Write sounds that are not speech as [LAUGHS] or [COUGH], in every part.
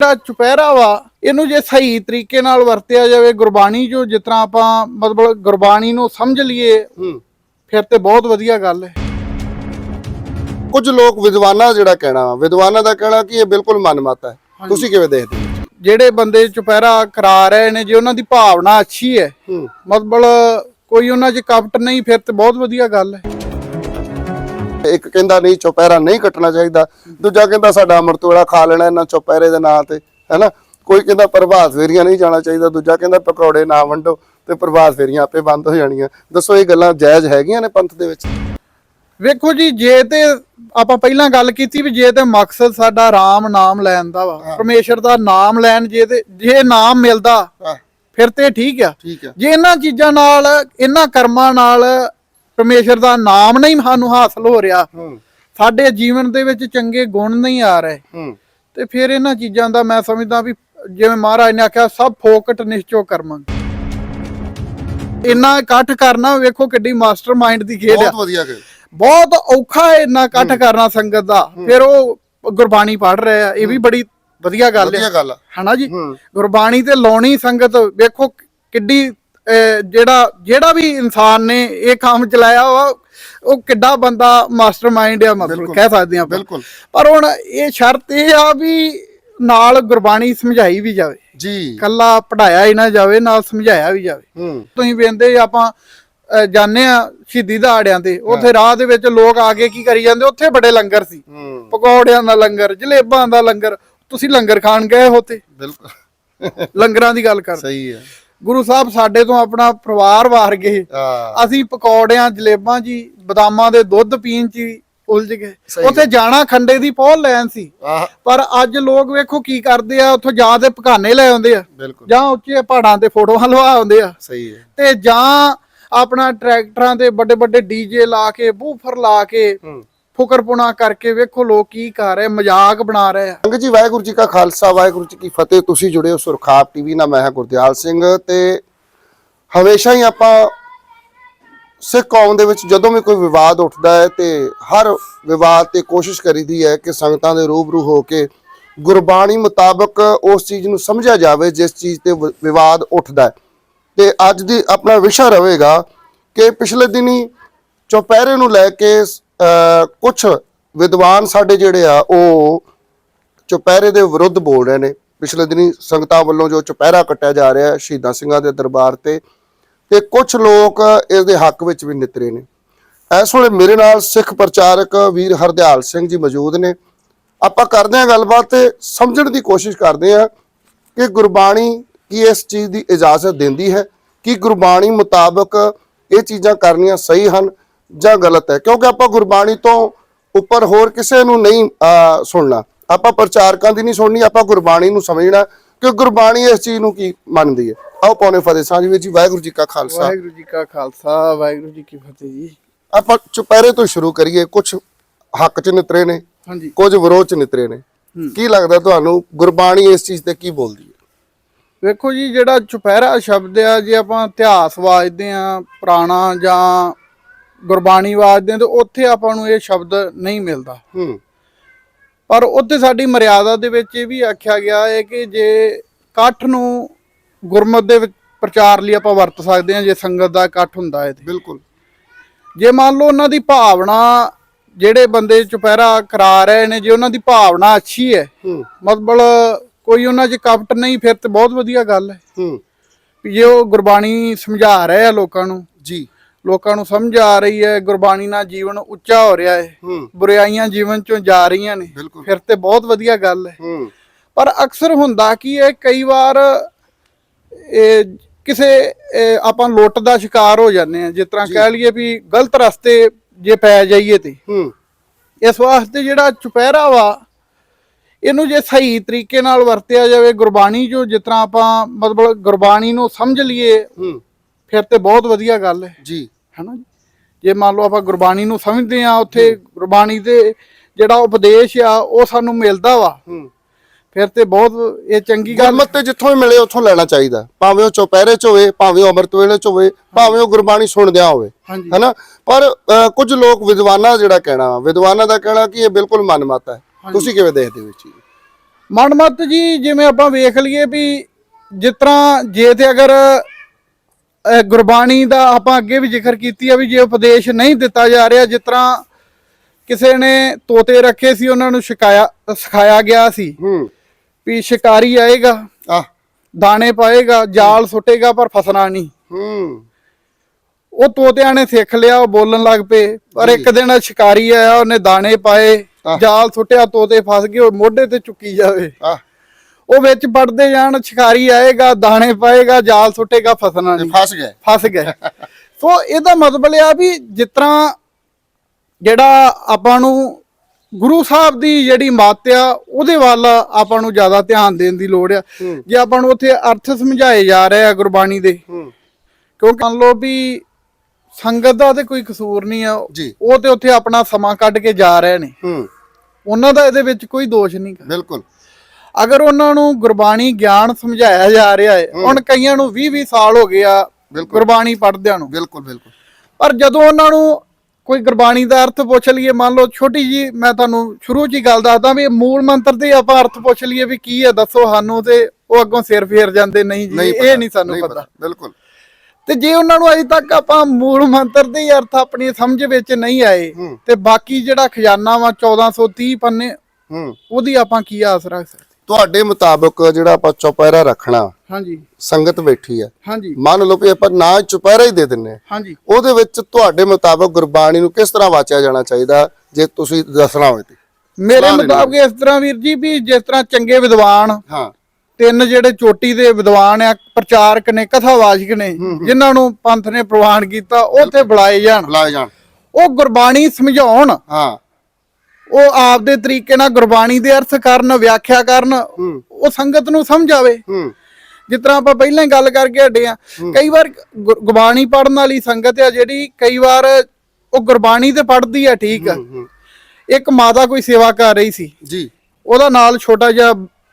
ਜਿਹੜਾ ਚੁਪਹਿਰਾ ਵਾ ਇਹਨੂੰ ਜੇ ਸਹੀ ਤਰੀਕੇ ਨਾਲ ਵਰਤਿਆ ਜਾਵੇ ਗੁਰਬਾਣੀ ਜੋ ਤਰ੍ਹਾਂ ਆਪਾਂ ਮਤਲਬ ਗੁਰਬਾਣੀ ਨੂੰ ਸਮਝ ਲਈਏ ਫਿਰ ਤੇ ਬਹੁਤ ਵਧੀਆ ਗੱਲ ਹੈ। ਕੁਝ ਲੋਕ ਵਿਦਵਾਨਾਂ ਜਿਹੜਾ ਕਹਿਣਾ ਵਾ ਵਿਦਵਾਨਾਂ ਦਾ ਕਹਿਣਾ ਕਿ ਇਹ ਬਿਲਕੁਲ ਮਨਮਤ ਹੈ। ਤੁਸੀਂ ਕਿਵੇਂ ਦੇਖਦੇ ਹੋ? ਜਿਹੜੇ ਬੰਦੇ ਚੁਪਹਿਰਾ ਕਰਾ ਰਹੇ ਨੇ ਜੇ ਉਹਨਾਂ ਦੀ ਭਾਵਨਾ ਅੱਛੀ ਹੂੰ। ਮਤਲਬ ਕੋਈ ਉਹਨਾਂ 'ਚ ਕਪਟ ਨਹੀਂ ਫਿਰ ਤੇ ਬਹੁਤ ਵਧੀਆ ਗੱਲ ਹੈ। ਇੱਕ ਕਹਿੰਦਾ ਨਹੀਂ ਚੁਪਹਿਰਾ ਨਹੀਂ ਕੱਟਣਾ ਚਾਹੀਦਾ। ਦੂਜਾ ਕਹਿੰਦਾ ਸਾਡਾ ਅੰਮ੍ਰਿਤ ਵੇਲਾ ਖਾ ਲੈਣਾ ਇਹਨਾਂ ਚੁਪਹਿਰੇ ਦੇ ਨਾਂ ਤੇ ਹੈਨਾ? ਕੋਈ ਕਹਿੰਦਾ ਪ੍ਰਭਾਤ ਫੇਰੀਆਂ ਨਹੀਂ ਜਾਣਾ ਚਾਹੀਦਾ। ਦੂਜਾ ਕਹਿੰਦਾ ਪਕੌੜੇ ਨਾ ਵੰਡੋ ਤੇ ਪ੍ਰਭਾਤ ਫੇਰੀਆਂ ਆਪੇ ਬੰਦ ਹੋ ਜਾਣੀਆਂ। ਦੱਸੋ ਇਹ ਗੱਲਾਂ ਜਾਇਜ਼ ਹੈਗੀਆਂ ਨੇ ਪੰਥ ਦੇ ਵਿੱਚ? ਵੇਖੋ ਜੀ ਜੇ ਤੇ ਆਪਾਂ ਪਹਿਲਾਂ ਗੱਲ ਕੀਤੀ ਵੀ ਜੇ ਤੇ ਮਕਸਦ ਸਾਡਾ ਰਾਮ ਨਾਮ ਲੈਣ ਦਾ ਵਾ ਪਰਮੇਸ਼ਰ ਦਾ ਨਾਮ ਲੈਣ ਜੇ ਤੇ ਜੇ ਨਾਮ ਮਿਲਦਾ ਫਿਰ ਤੇ ਠੀਕ ਆ। ਜੇ ਇਹਨਾਂ ਚੀਜ਼ਾਂ ਨਾਲ ਇਹਨਾਂ ਕਰਮਾਂ ਨਾਲ ਪਰਮੇਸ਼ਰ ਦਾ ਨਾਮ ਨਹੀਂ ਸਾਨੂੰ ਹਾਸਲ ਹੋ ਰਿਹਾ। ਸਾਡੇ ਜੀਵਨ ਦੇ ਵਿੱਚ ਚੰਗੇ ਗੁਣ ਨਹੀਂ ਆ ਰਹੇ। ਤੇ ਫਿਰ ਇਹਨਾਂ ਚੀਜ਼ਾਂ ਦਾ ਮੈਂ ਸਮਝਦਾ ਵੀ ਜਿਵੇਂ ਮਹਾਰਾਜ ਨੇ ਆਖਿਆ ਸਭ ਫੋਕਟ ਨਿਸ਼ਚੋ ਕਰਮਾਂ। ਇੰਨਾ ਇਕੱਠ ਕਰਨਾ ਵੇਖੋ ਕਿੱਡੀ ਮਾਸਟਰਮਾਈਂਡ ਦੀ ਖੇਡ ਆ। ਬਹੁਤ ਵਧੀਆ ਗੱਲ ਬਹੁਤ ਔਖਾ ਹੈ ਇੰਨਾ ਇਕੱਠ ਕਰਨਾ ਸੰਗਤ ਦਾ। ਫਿਰ ਉਹ ਗੁਰਬਾਣੀ ਪੜ੍ਹ ਰਹੇ ਆ। ਇਹ ਵੀ ਬੜੀ ਵਧੀਆ ਗੱਲ ਵਧੀਆ ਹੈ ਗੱਲ ਹਨਾ ਜੀ? ਗੁਰਬਾਣੀ ਤੇ ਲਾਉਣੀ ਸੰਗਤ ਵੇਖੋ ਕਿੱਡੀ ਜਿਹੜਾ ਜਿਹੜਾ ਵੀ ਇਨਸਾਨ ਨੇ ਇਹ ਕੰਮ ਚਲਾਇਆ ਵਾ ਉਹ ਕਿੱਡਾ ਬੰਦਾ ਮਾਸਟਰਮਾਈਂਡ ਆ ਮਤਲਬ। ਕਹਿ ਸਕਦੇ ਆ ਆਪਾਂ। ਬਿਲਕੁਲ। ਪਰ ਹੁਣ ਇਹ ਸ਼ਰਤ ਇਹ ਆ ਵੀ ਨਾਲ ਗੁਰਬਾਣੀ ਸਮਝਾਈ ਵੀ ਜਾਵੇ। ਜੀ। ਕੱਲਾ ਪੜਾਇਆ ਹੀ ਨਾ ਜਾਵੇ ਨਾਲ ਸਮਝਾਇਆ ਵੀ ਜਾਵੇ। ਹੂੰ। ਤੁਸੀਂ ਵੇਂਦੇ ਆਪਾਂ ਜਾਂਦੇ ਆ ਸ਼ਹੀਦੀ ਦਿਹਾੜਿਆਂ ਤੇ ਉੱਥੇ ਰਾਹ ਦੇ ਵਿੱਚ ਲੋਕ ਆ ਕੇ ਕੀ ਕਰੀ ਜਾਂਦੇ ਉੱਥੇ ਬੜੇ ਲੰਗਰ ਸੀ। ਪਕੌੜਿਆਂ ਦਾ ਲੰਗਰ ਜਲੇਬਾਂ ਦਾ ਲੰਗਰ ਤੁਸੀਂ ਲੰਗਰ ਖਾਣ ਗਏ ਹੋ ਤੇ ਬਿਲਕੁਲ। ਲੰਗਰਾਂ ਦੀ ਗੱਲ ਕਰ ਸਹੀ ਹੈ ਗੁਰੂ ਸਾਹਿਬ ਸਾਡੇ ਤੋਂ ਆਪਣਾ ਪਰਿਵਾਰ ਵਾਰ ਗਏ। ਅਸੀਂ ਪਕੌੜਿਆਂ ਜਲੇਬਾਂ ਜੀ ਬਦਾਮਾਂ ਦੇ ਦੁੱਧ ਪੀਣ ਚ ਉਲਝ ਗਏ। ਉੱਥੇ ਜਾਣਾ ਖੰਡੇ ਦੀ ਪਹੁਲ ਲੈਣ ਸੀ। ਪਰ ਅੱਜ ਲੋਕ ਵੇਖੋ ਕੀ ਕਰਦੇ ਆ ਉੱਥੋਂ ਜਾਂ ਤੇ ਪਕਾਨੇ ਲੈ ਆਉਂਦੇ ਆ। ਜਾਂ ਉੱਚੇ ਪਹਾੜਾਂ ਤੇ ਫੋਟੋਆਂ ਲਵਾ ਆਉਂਦੇ ਆ। ਸਹੀ ਹੈ। ਤੇ ਜਾਂ ਆਪਣਾ ਟਰੈਕਟਰਾਂ ਤੇ ਵੱਡੇ ਵੱਡੇ ਡੀਜੇ ਲਾ ਕੇ ਬੂਫਰ ਲਾ ਕੇ ਫੁਕਰਪੁਣਾ ਕਰਕੇ ਵੇਖੋ ਲੋਕ ਕੀ ਕਰ ਰਹੇ, ਮਜ਼ਾਕ ਬਣਾ ਰਹੇ ਆ। ਸੰਗਤ ਜੀ, ਵਾਹਿਗੁਰੂ ਜੀ ਕਾ ਖਾਲਸਾ, ਵਾਹਿਗੁਰੂ ਜੀ ਕੀ ਫਤਿਹ। ਤੁਸੀਂ ਜੁੜੇ ਹੋ ਸੁਰਖਾਪ ਟੀਵੀ ਨਾਲ, ਮੈਂ ਹਾਂ ਗੁਰਦਿਆਲ ਸਿੰਘ ਤੇ ਹਮੇਸ਼ਾ ਹੀ ਆਪਾਂ ਸਿੱਖ ਕੌਮ ਦੇ ਵਿੱਚ ਜਦੋਂ ਵੀ ਕੋਈ ਵਿਵਾਦ ਉੱਠਦਾ ਹੈ ਤੇ ਹਰ ਵਿਵਾਦ ਤੇ ਕੋਸ਼ਿਸ਼ ਕਰੀਦੀ ਹੈ ਕਿ ਸੰਗਤਾਂ ਦੇ ਰੂਬਰੂ ਹੋ ਕੇ ਗੁਰਬਾਣੀ ਮੁਤਾਬਕ ਉਸ ਚੀਜ਼ ਨੂੰ ਸਮਝਿਆ ਜਾਵੇ, ਜਿਸ ਚੀਜ਼ ਤੇ ਵਿਵਾਦ ਉੱਠਦਾ ਹੈ। ਤੇ ਅੱਜ ਦੀ ਆਪਣਾ ਵਿਸ਼ਾ ਰਹੇਗਾ ਕਿ ਪਿਛਲੇ ਦਿਨੀ ਚੌਪਹਿਰੇ ਨੂੰ ਲੈ ਕੇ ਕੁਝ ਵਿਦਵਾਨ ਸਾਡੇ ਜਿਹੜੇ ਆ, ਉਹ ਚੁਪਹਿਰੇ ਦੇ ਵਿਰੁੱਧ ਬੋਲ ਰਹੇ ਨੇ। ਪਿਛਲੇ ਦਿਨੀ ਸੰਗਤਾਂ ਵੱਲੋਂ ਜੋ ਚੁਪਹਿਰਾ ਕੱਟਿਆ ਜਾ ਰਿਹਾ, ਸ਼ਹੀਦਾਂ ਸਿੰਘਾਂ ਦੇ ਦਰਬਾਰ ਤੇ ਤੇ ਕੁਝ ਲੋਕ ਇਸ ਦੇ ਹੱਕ ਵਿੱਚ ਵੀ ਨਿਤਰੇ ਨੇ। ਇਸ ਵੇਲੇ ਮੇਰੇ ਨਾਲ ਸਿੱਖ ਪ੍ਰਚਾਰਕ ਵੀਰ ਹਰਦਿਆਲ ਸਿੰਘ ਜੀ ਮੌਜੂਦ ਨੇ। ਆਪਾਂ ਕਰਦੇ ਹਾਂ ਗੱਲਬਾਤ ਤੇ ਸਮਝਣ ਦੀ ਕੋਸ਼ਿਸ਼ ਕਰਦੇ ਹਾਂ ਕਿ ਗੁਰਬਾਣੀ ਕੀ ਇਸ ਚੀਜ਼ ਦੀ ਇਜਾਜ਼ਤ ਦਿੰਦੀ ਹੈ, ਕਿ ਗੁਰਬਾਣੀ ਮੁਤਾਬਕ ਇਹ ਚੀਜ਼ਾਂ ਕਰਨੀਆਂ ਸਹੀ ਹਨ ਜਾਂ ਗਲਤ ਹੈ ਕਿਉਂਕਿ ਆਪਾਂ ਗੁਰਬਾਣੀ ਤੋਂ ਉੱਪਰ ਹੋਰ ਕਿਸੇ ਨੂੰ ਨਹੀਂ ਸੁਣਨਾ। ਆਪਾਂ ਪ੍ਰਚਾਰਕਾਂ ਦੀ ਨਹੀਂ ਸੁਣਨੀ ਆਪਾਂ ਗੁਰਬਾਣੀ ਨੂੰ ਸਮਝਣਾ ਕਿ ਗੁਰਬਾਣੀ ਇਸ ਚੀਜ਼ ਨੂੰ ਕੀ ਮੰਨਦੀ ਹੈ? ਆਓ ਪੌਣੇ ਫਤਿਹ ਸਾਂਝ ਵਿੱਚ ਜੀ ਵਾਹਿਗੁਰੂ ਜੀ ਕਾ ਖਾਲਸਾ। ਵਾਹਿਗੁਰੂ ਜੀ ਕਾ ਖਾਲਸਾ ਵਾਹਿਗੁਰੂ ਜੀ ਕੀ ਫਤਿਹ ਜੀ। ਆਪਾਂ ਚੁਪਹਿਰੇ ਤੋਂ ਸ਼ੁਰੂ ਕਰੀਏ ਕੁਝ ਹੱਕ ਚ ਨਿਤਰੇ ਨੇ ਹਾਂਜੀ। ਕੁਝ ਵਿਰੋਧ ਚ ਨਿਤਰੇ ਨੇ। ਕੀ ਲੱਗਦਾ ਤੁਹਾਨੂੰ ਗੁਰਬਾਣੀ ਇਸ ਚੀਜ਼ ਤੇ ਕੀ ਬੋਲਦੀ ਹੈ? ਵੇਖੋ ਜੀ ਜਿਹੜਾ ਚੁਪਹਿਰਾ ਸ਼ਬਦ ਆ ਜੇ ਆਪਾਂ ਇਤਿਹਾਸ ਵਾਜਦੇ ਆ ਪੁਰਾਣਾ ਜਾਂ ਗੁਰਬਾਣੀ ਵਾਜਦੇ ਤੇ ਉੱਥੇ ਆਪਾਂ ਨੂੰ ਇਹ ਸ਼ਬਦ ਨਹੀਂ ਮਿਲਦਾ। ਹੂੰ। ਪਰ ਉੱਥੇ ਸਾਡੀ ਮਰਿਆਦਾ ਦੇ ਵਿੱਚ ਇਹ ਵੀ ਆਖਿਆ ਗਿਆ ਹੈ ਕਿ ਜੇ ਇਕੱਠ ਨੂੰ ਗੁਰਮਤ ਦੇ ਵਿੱਚ ਪ੍ਰਚਾਰ ਲਈ ਆਪਾਂ ਵਰਤ ਸਕਦੇ ਹਾਂ ਜੇ ਸੰਗਤ ਦਾ ਇਕੱਠ ਹੁੰਦਾ ਹੈ ਤੇ। ਬਿਲਕੁਲ। ਜੇ ਮੰਨ ਲਓ ਉਹਨਾਂ ਦੀ ਭਾਵਨਾ ਜਿਹੜੇ ਬੰਦੇ ਚੁਪਹਿਰਾ ਕਰਾ ਰਹੇ ਨੇ ਜੇ ਉਹਨਾਂ ਦੀ ਭਾਵਨਾ ਅੱਛੀ ਹੈ ਹੂੰ। ਮਤਲਬ ਕੋਈ ਉਹਨਾਂ 'ਚ ਕਪਟ ਨਹੀਂ ਫਿਰ ਤੇ ਬਹੁਤ ਵਧੀਆ ਗੱਲ ਹੈ। ਹੂੰ। ਵੀ ਜੇ ਉਹ ਗੁਰਬਾਣੀ ਸਮਝਾ ਰਹੇ ਆ ਲੋਕਾਂ ਨੂੰ ਜੀ। ਲੋਕਾਂ ਨੂੰ ਸਮਝ ਆ ਰਹੀ ਹੈ ਗੁਰਬਾਣੀ ਨਾਲ ਜੀਵਨ ਉੱਚਾ ਹੋ ਰਿਹਾ ਹੈ। ਬੁਰਾਈਆਂ ਜੀਵਨ ਚੋਂ ਜਾ ਰਹੀਆਂ ਨੇ। ਫਿਰ ਤੇ ਬਹੁਤ ਵਧੀਆ ਗੱਲ ਹੈ। ਪਰ ਅਕਸਰ ਹੁੰਦਾ ਕੀ ਹੈ ਕਈ ਵਾਰ ਇਹ ਕਿਸੇ ਆਪਾਂ ਲੁੱਟ ਦਾ ਸ਼ਿਕਾਰ ਹੋ ਜਾਂਦੇ ਆ ਜਿਸ ਤਰ੍ਹਾਂ ਕਹਿ ਲਈਏ ਵੀ ਗਲਤ ਰਸਤੇ ਜੇ ਪੈ ਜਾਈਏ ਤੇ। ਇਸ ਵਾਸਤੇ ਜਿਹੜਾ ਚੁਪਹਿਰਾ ਵਾ ਇਹਨੂੰ ਜੇ ਸਹੀ ਤਰੀਕੇ ਨਾਲ ਵਰਤਿਆ ਜਾਵੇ ਗੁਰਬਾਣੀ ਜੋ ਜਿਸ ਤਰ੍ਹਾਂ ਆਪਾਂ ਮਤਲਬ ਗੁਰਬਾਣੀ ਨੂੰ ਸਮਝ ਲਈਏ ਫਿਰ ਤੇ ਬਹੁਤ ਵਧੀਆ ਗੱਲ ਹੈ। ਜੀ। ਹੈਨਾ ਜੀ। ਮੰਨ ਲਓ ਆਪਾਂ ਗੁਰਬਾਣੀ ਨੂੰ ਸਮਝਦੇ ਆ ਉੱਥੇ ਗੁਰਬਾਣੀ ਦੇ ਜਿਹੜਾ ਉਪਦੇਸ਼ ਆ ਉਹ ਸਾਨੂੰ ਮਿਲਦਾ ਵਾ। ਫਿਰ ਤੇ ਬਹੁਤ ਇਹ ਚੰਗੀ ਗੱਲ ਗੁਰਮਤ ਤੇ ਜਿੱਥੋਂ ਵੀ ਮਿਲੇ ਉੱਥੋਂ ਲੈਣਾ ਚਾਹੀਦਾ। ਭਾਵੇਂ ਉਹ ਚੁਪਹਿਰੇ ਚ ਹੋਵੇ ਭਾਵੇਂ ਉਹ ਅੰਮ੍ਰਿਤ ਵੇਲੇ ਚ ਹੋਵੇ ਭਾਵੇਂ ਉਹ ਗੁਰਬਾਣੀ ਸੁਣਦਿਆਂ ਹੋਵੇ। ਹਾਂਜੀ। ਹੈਨਾ? ਪਰ ਅਹ, ਕੁਝ ਲੋਕ ਵਿਦਵਾਨਾਂ ਦਾ ਜਿਹੜਾ ਕਹਿਣਾ ਵਾ ਵਿਦਵਾਨਾਂ ਦਾ ਕਹਿਣਾ ਕਿ ਇਹ ਬਿਲਕੁਲ ਮਨਮਤ ਹੈ। ਤੁਸੀਂ ਕਿਵੇਂ ਦੇਖਦੇ ਹੋ ਇਹ ਚੀਜ਼ ਮਨਮਤ ਜੀ ਜਿਵੇਂ ਆਪਾਂ ਵੇਖ ਲਈਏ ਵੀ ਜਿਸ ਤਰ੍ਹਾਂ ਜੇ ਤੇ ਅਗਰ ਗੁਰਬਾਣੀ ਦਾ ਆਪਾਂ ਅੱਗੇ ਵੀ ਜ਼ਿਕਰ ਕੀਤੀ ਆ ਵੀ ਜੇ ਉਪਦੇਸ਼ ਨਹੀਂ ਦਿੱਤਾ ਜਾ ਰਿਹਾ ਜਿਸ ਤਰ੍ਹਾਂ ਕਿਸੇ ਨੇ ਤੋਤੇ ਰੱਖੇ ਸੀ ਉਹਨਾਂ ਨੂੰ ਸਿਖਾਇਆ ਸਿਖਾਇਆ ਗਿਆ ਸੀ ਹੂੰ। ਵੀ ਸ਼ਿਕਾਰੀ ਆਏਗਾ ਆ ਦਾਣੇ ਪਾਏਗਾ ਜਾਲ ਸੁੱਟੇਗਾ ਪਰ ਫਸਣਾ ਨਹੀਂ। ਹੂੰ। ਉਹ ਤੋਤਿਆਂ ਨੇ ਸਿੱਖ ਲਿਆ ਉਹ ਬੋਲਣ ਲੱਗ ਪਏ ਪਰ ਇੱਕ ਦਿਨ ਸ਼ਿਕਾਰੀ ਆਇਆ ਉਹਨੇ ਦਾਣੇ ਪਾਏ। ਜਾਲ ਸੁੱਟਿਆ ਤੋਤੇ ਫਸ ਗਏ ਉਹ ਮੋਢੇ ਤੇ ਚੁੱਕੀ ਜਾਵੇ। ਆ ਉਹ ਵਿੱਚ ਪੜਦੇ ਜਾਣ ਸ਼ਿਕਾਰੀ ਆਏਗਾ ਦਾਣੇ ਪਾਏਗਾ ਜਾਲ ਸੁੱਟੇਗਾ ਫਸਣਾ ਨਹੀਂ। ਫਸ ਗਏ। ਫਸ ਗਏ। ਸੋ ਇਹਦਾ ਮਤਲਬ ਇਹ ਆ ਵੀ ਜਿਸ ਤਰ੍ਹਾਂ ਜਿਹੜਾ ਆਪਾਂ ਨੂੰ ਗੁਰੂ ਸਾਹਿਬ ਦੀ ਜਿਹੜੀ ਮੱਤ ਆ ਉਹਦੇ ਵੱਲ ਆਪਾਂ ਨੂੰ ਜ਼ਿਆਦਾ ਧਿਆਨ ਦੇਣ ਦੀ ਲੋੜ ਆ। ਜੇ ਆਪਾਂ ਨੂੰ ਉੱਥੇ ਅਰਥ ਸਮਝਾਏ ਜਾ ਰਹੇ ਆ ਗੁਰਬਾਣੀ ਦੇ। ਕਿਉਂਕਿ ਮੰਨ ਲਓ ਵੀ ਸੰਗਤ ਦਾ ਤੇ ਕੋਈ ਕਸੂਰ ਨਹੀਂ ਆ। ਉਹ ਤੇ ਉੱਥੇ ਆਪਣਾ ਸਮਾਂ ਕੱਢ ਕੇ ਜਾ ਰਹੇ ਨੇ। ਉਹਨਾਂ ਦਾ ਇਹਦੇ ਵਿੱਚ ਕੋਈ ਦੋਸ਼ ਨਹੀਂ। ਬਿਲਕੁਲ। ਅਗਰ ਉਹਨਾਂ ਨੂੰ ਗੁਰਬਾਣੀ ਗਿਆਨ ਸਮਝਾਇਆ ਜਾ ਰਿਹਾ ਹੈ ਹੁਣ ਕਈਆਂ ਨੂੰ 20 20 ਸਾਲ ਹੋ ਗਏ ਆ। ਗੁਰਬਾਣੀ ਪੜ੍ਹਦਿਆਂ ਨੂੰ। ਬਿਲਕੁਲ ਬਿਲਕੁਲ। ਪਰ ਜਦੋਂ ਉਹਨਾਂ ਨੂੰ ਕੋਈ ਗੁਰਬਾਣੀ ਦਾ ਅਰਥ ਪੁੱਛ ਲਈਏ ਮੰਨ ਲਓ ਛੋਟੀ ਜੀ ਮੈਂ ਤੁਹਾਨੂੰ ਸ਼ੁਰੂ 'ਚ ਹੀ ਗੱਲ ਦੱਸਦਾ ਵੀ ਮੂਲ ਮੰਤਰ ਦੇ ਆਪਾਂ ਅਰਥ ਪੁੱਛ ਲਈਏ ਵੀ ਕੀ ਹੈ ਦੱਸੋ ਸਾਨੂੰ ਤੇ ਉਹ ਅੱਗੋਂ ਸਿਰ ਫੇਰ ਜਾਂਦੇ ਨਹੀਂ ਜੀ ਇਹ ਨਹੀਂ ਸਾਨੂੰ ਪਤਾ। ਬਿਲਕੁਲ। ਤੇ ਜੇ ਉਹਨਾਂ ਨੂੰ ਅਜੇ ਤੱਕ ਆਪਾਂ ਮੂਲ ਮੰਤਰ ਦੇ ਅਰਥ ਆਪਣੀ ਸਮਝ ਵਿੱਚ ਨਹੀਂ ਆਏ। ਤੇ ਬਾਕੀ ਜਿਹੜਾ ਖਜ਼ਾਨਾ ਵਾ 1430 ਪੰਨੇ ਹੂੰ। ਉਹਦੀ ਆਪਾਂ ਕੀ ਆਸ ਰੱਖ ਸਕਦੇ? ਤੁਹਾਡੇ ਮੁਤਾਬਕ ਜਿਹੜਾ ਆਪਾਂ ਚੁਪਹਿਰਾ ਰੱਖਣਾ ਹਾਂਜੀ। ਸੰਗਤ ਬੈਠੀ ਹੈ। ਹਾਂਜੀ। ਮੰਨ ਲਓ ਵੀ ਆਪਾਂ ਨਾ ਚੁਪਹਿਰਾ ਹੀ ਦੇ ਦਿੰਨੇ ਹਾਂ। ਹਾਂਜੀ। ਉਹਦੇ ਵਿੱਚ ਤੁਹਾਡੇ ਮੁਤਾਬਕ ਗੁਰਬਾਣੀ ਨੂੰ ਕਿਸ ਤਰ੍ਹਾਂ ਵਾਚਿਆ ਜਾਣਾ ਚਾਹੀਦਾ ਜੇ ਤੁਸੀਂ ਦੱਸਣਾ ਹੋਵੇ ਤੇ? ਮੇਰੇ। ਮੁਤਾਬਕ ਇਸ ਤਰ੍ਹਾਂ ਵੀਰ ਜੀ ਵੀ ਜਿਸ ਤਰ੍ਹਾਂ ਚੰਗੇ ਵਿਦਵਾਨ ਹਾਂ। ਤਿੰਨ ਜਿਹੜੇ ਚੋਟੀ ਦੇ ਵਿਦਵਾਨ ਆ ਪ੍ਰਚਾਰਕ ਨੇ ਕਥਾਵਾਚਕ ਨੇ ਜਿਨ੍ਹਾਂ ਨੂੰ ਪੰਥ ਨੇ ਪ੍ਰਵਾਨ ਕੀਤਾ ਉੱਥੇ ਬੁਲਾਏ ਜਾਣ। ਬੁਲਾਏ ਜਾਣ। ਉਹ ਗੁਰਬਾਣੀ ਸਮਝਾਉਣ। ਹਾਂ। ਉਹ ਆਪਦੇ ਤਰੀਕੇ ਨਾਲ ਗੁਰਬਾਣੀ ਦੇ ਅਰਥ ਕਰਨ ਵਿਆਖਿਆ ਕਰਨ ਉਹ ਸੰਗਤ ਨੂੰ ਸਮਝਾਵੇ। ਹੂੰ। ਜਿਸ ਤਰ੍ਹਾਂ ਆਪਾਂ ਪਹਿਲਾਂ ਹੀ ਗੱਲ ਕਰਕੇ ਹਟੇ ਆ ਕਈ ਵਾਰ ਗੁਰ- ਗੁਰਬਾਣੀ ਪੜਨ ਵਾਲੀ ਸੰਗਤ ਆ ਜਿਹੜੀ ਕਈ ਵਾਰ ਉਹ ਗੁਰਬਾਣੀ ਤੇ ਪੜਦੀ ਆ ਠੀਕ ਆ। ਇੱਕ ਮਾਤਾ ਕੋਈ ਸੇਵਾ ਕਰ ਰਹੀ ਸੀ। ਜੀ। ਉਹਦਾ ਨਾਲ ਛੋਟਾ ਜਿਹਾ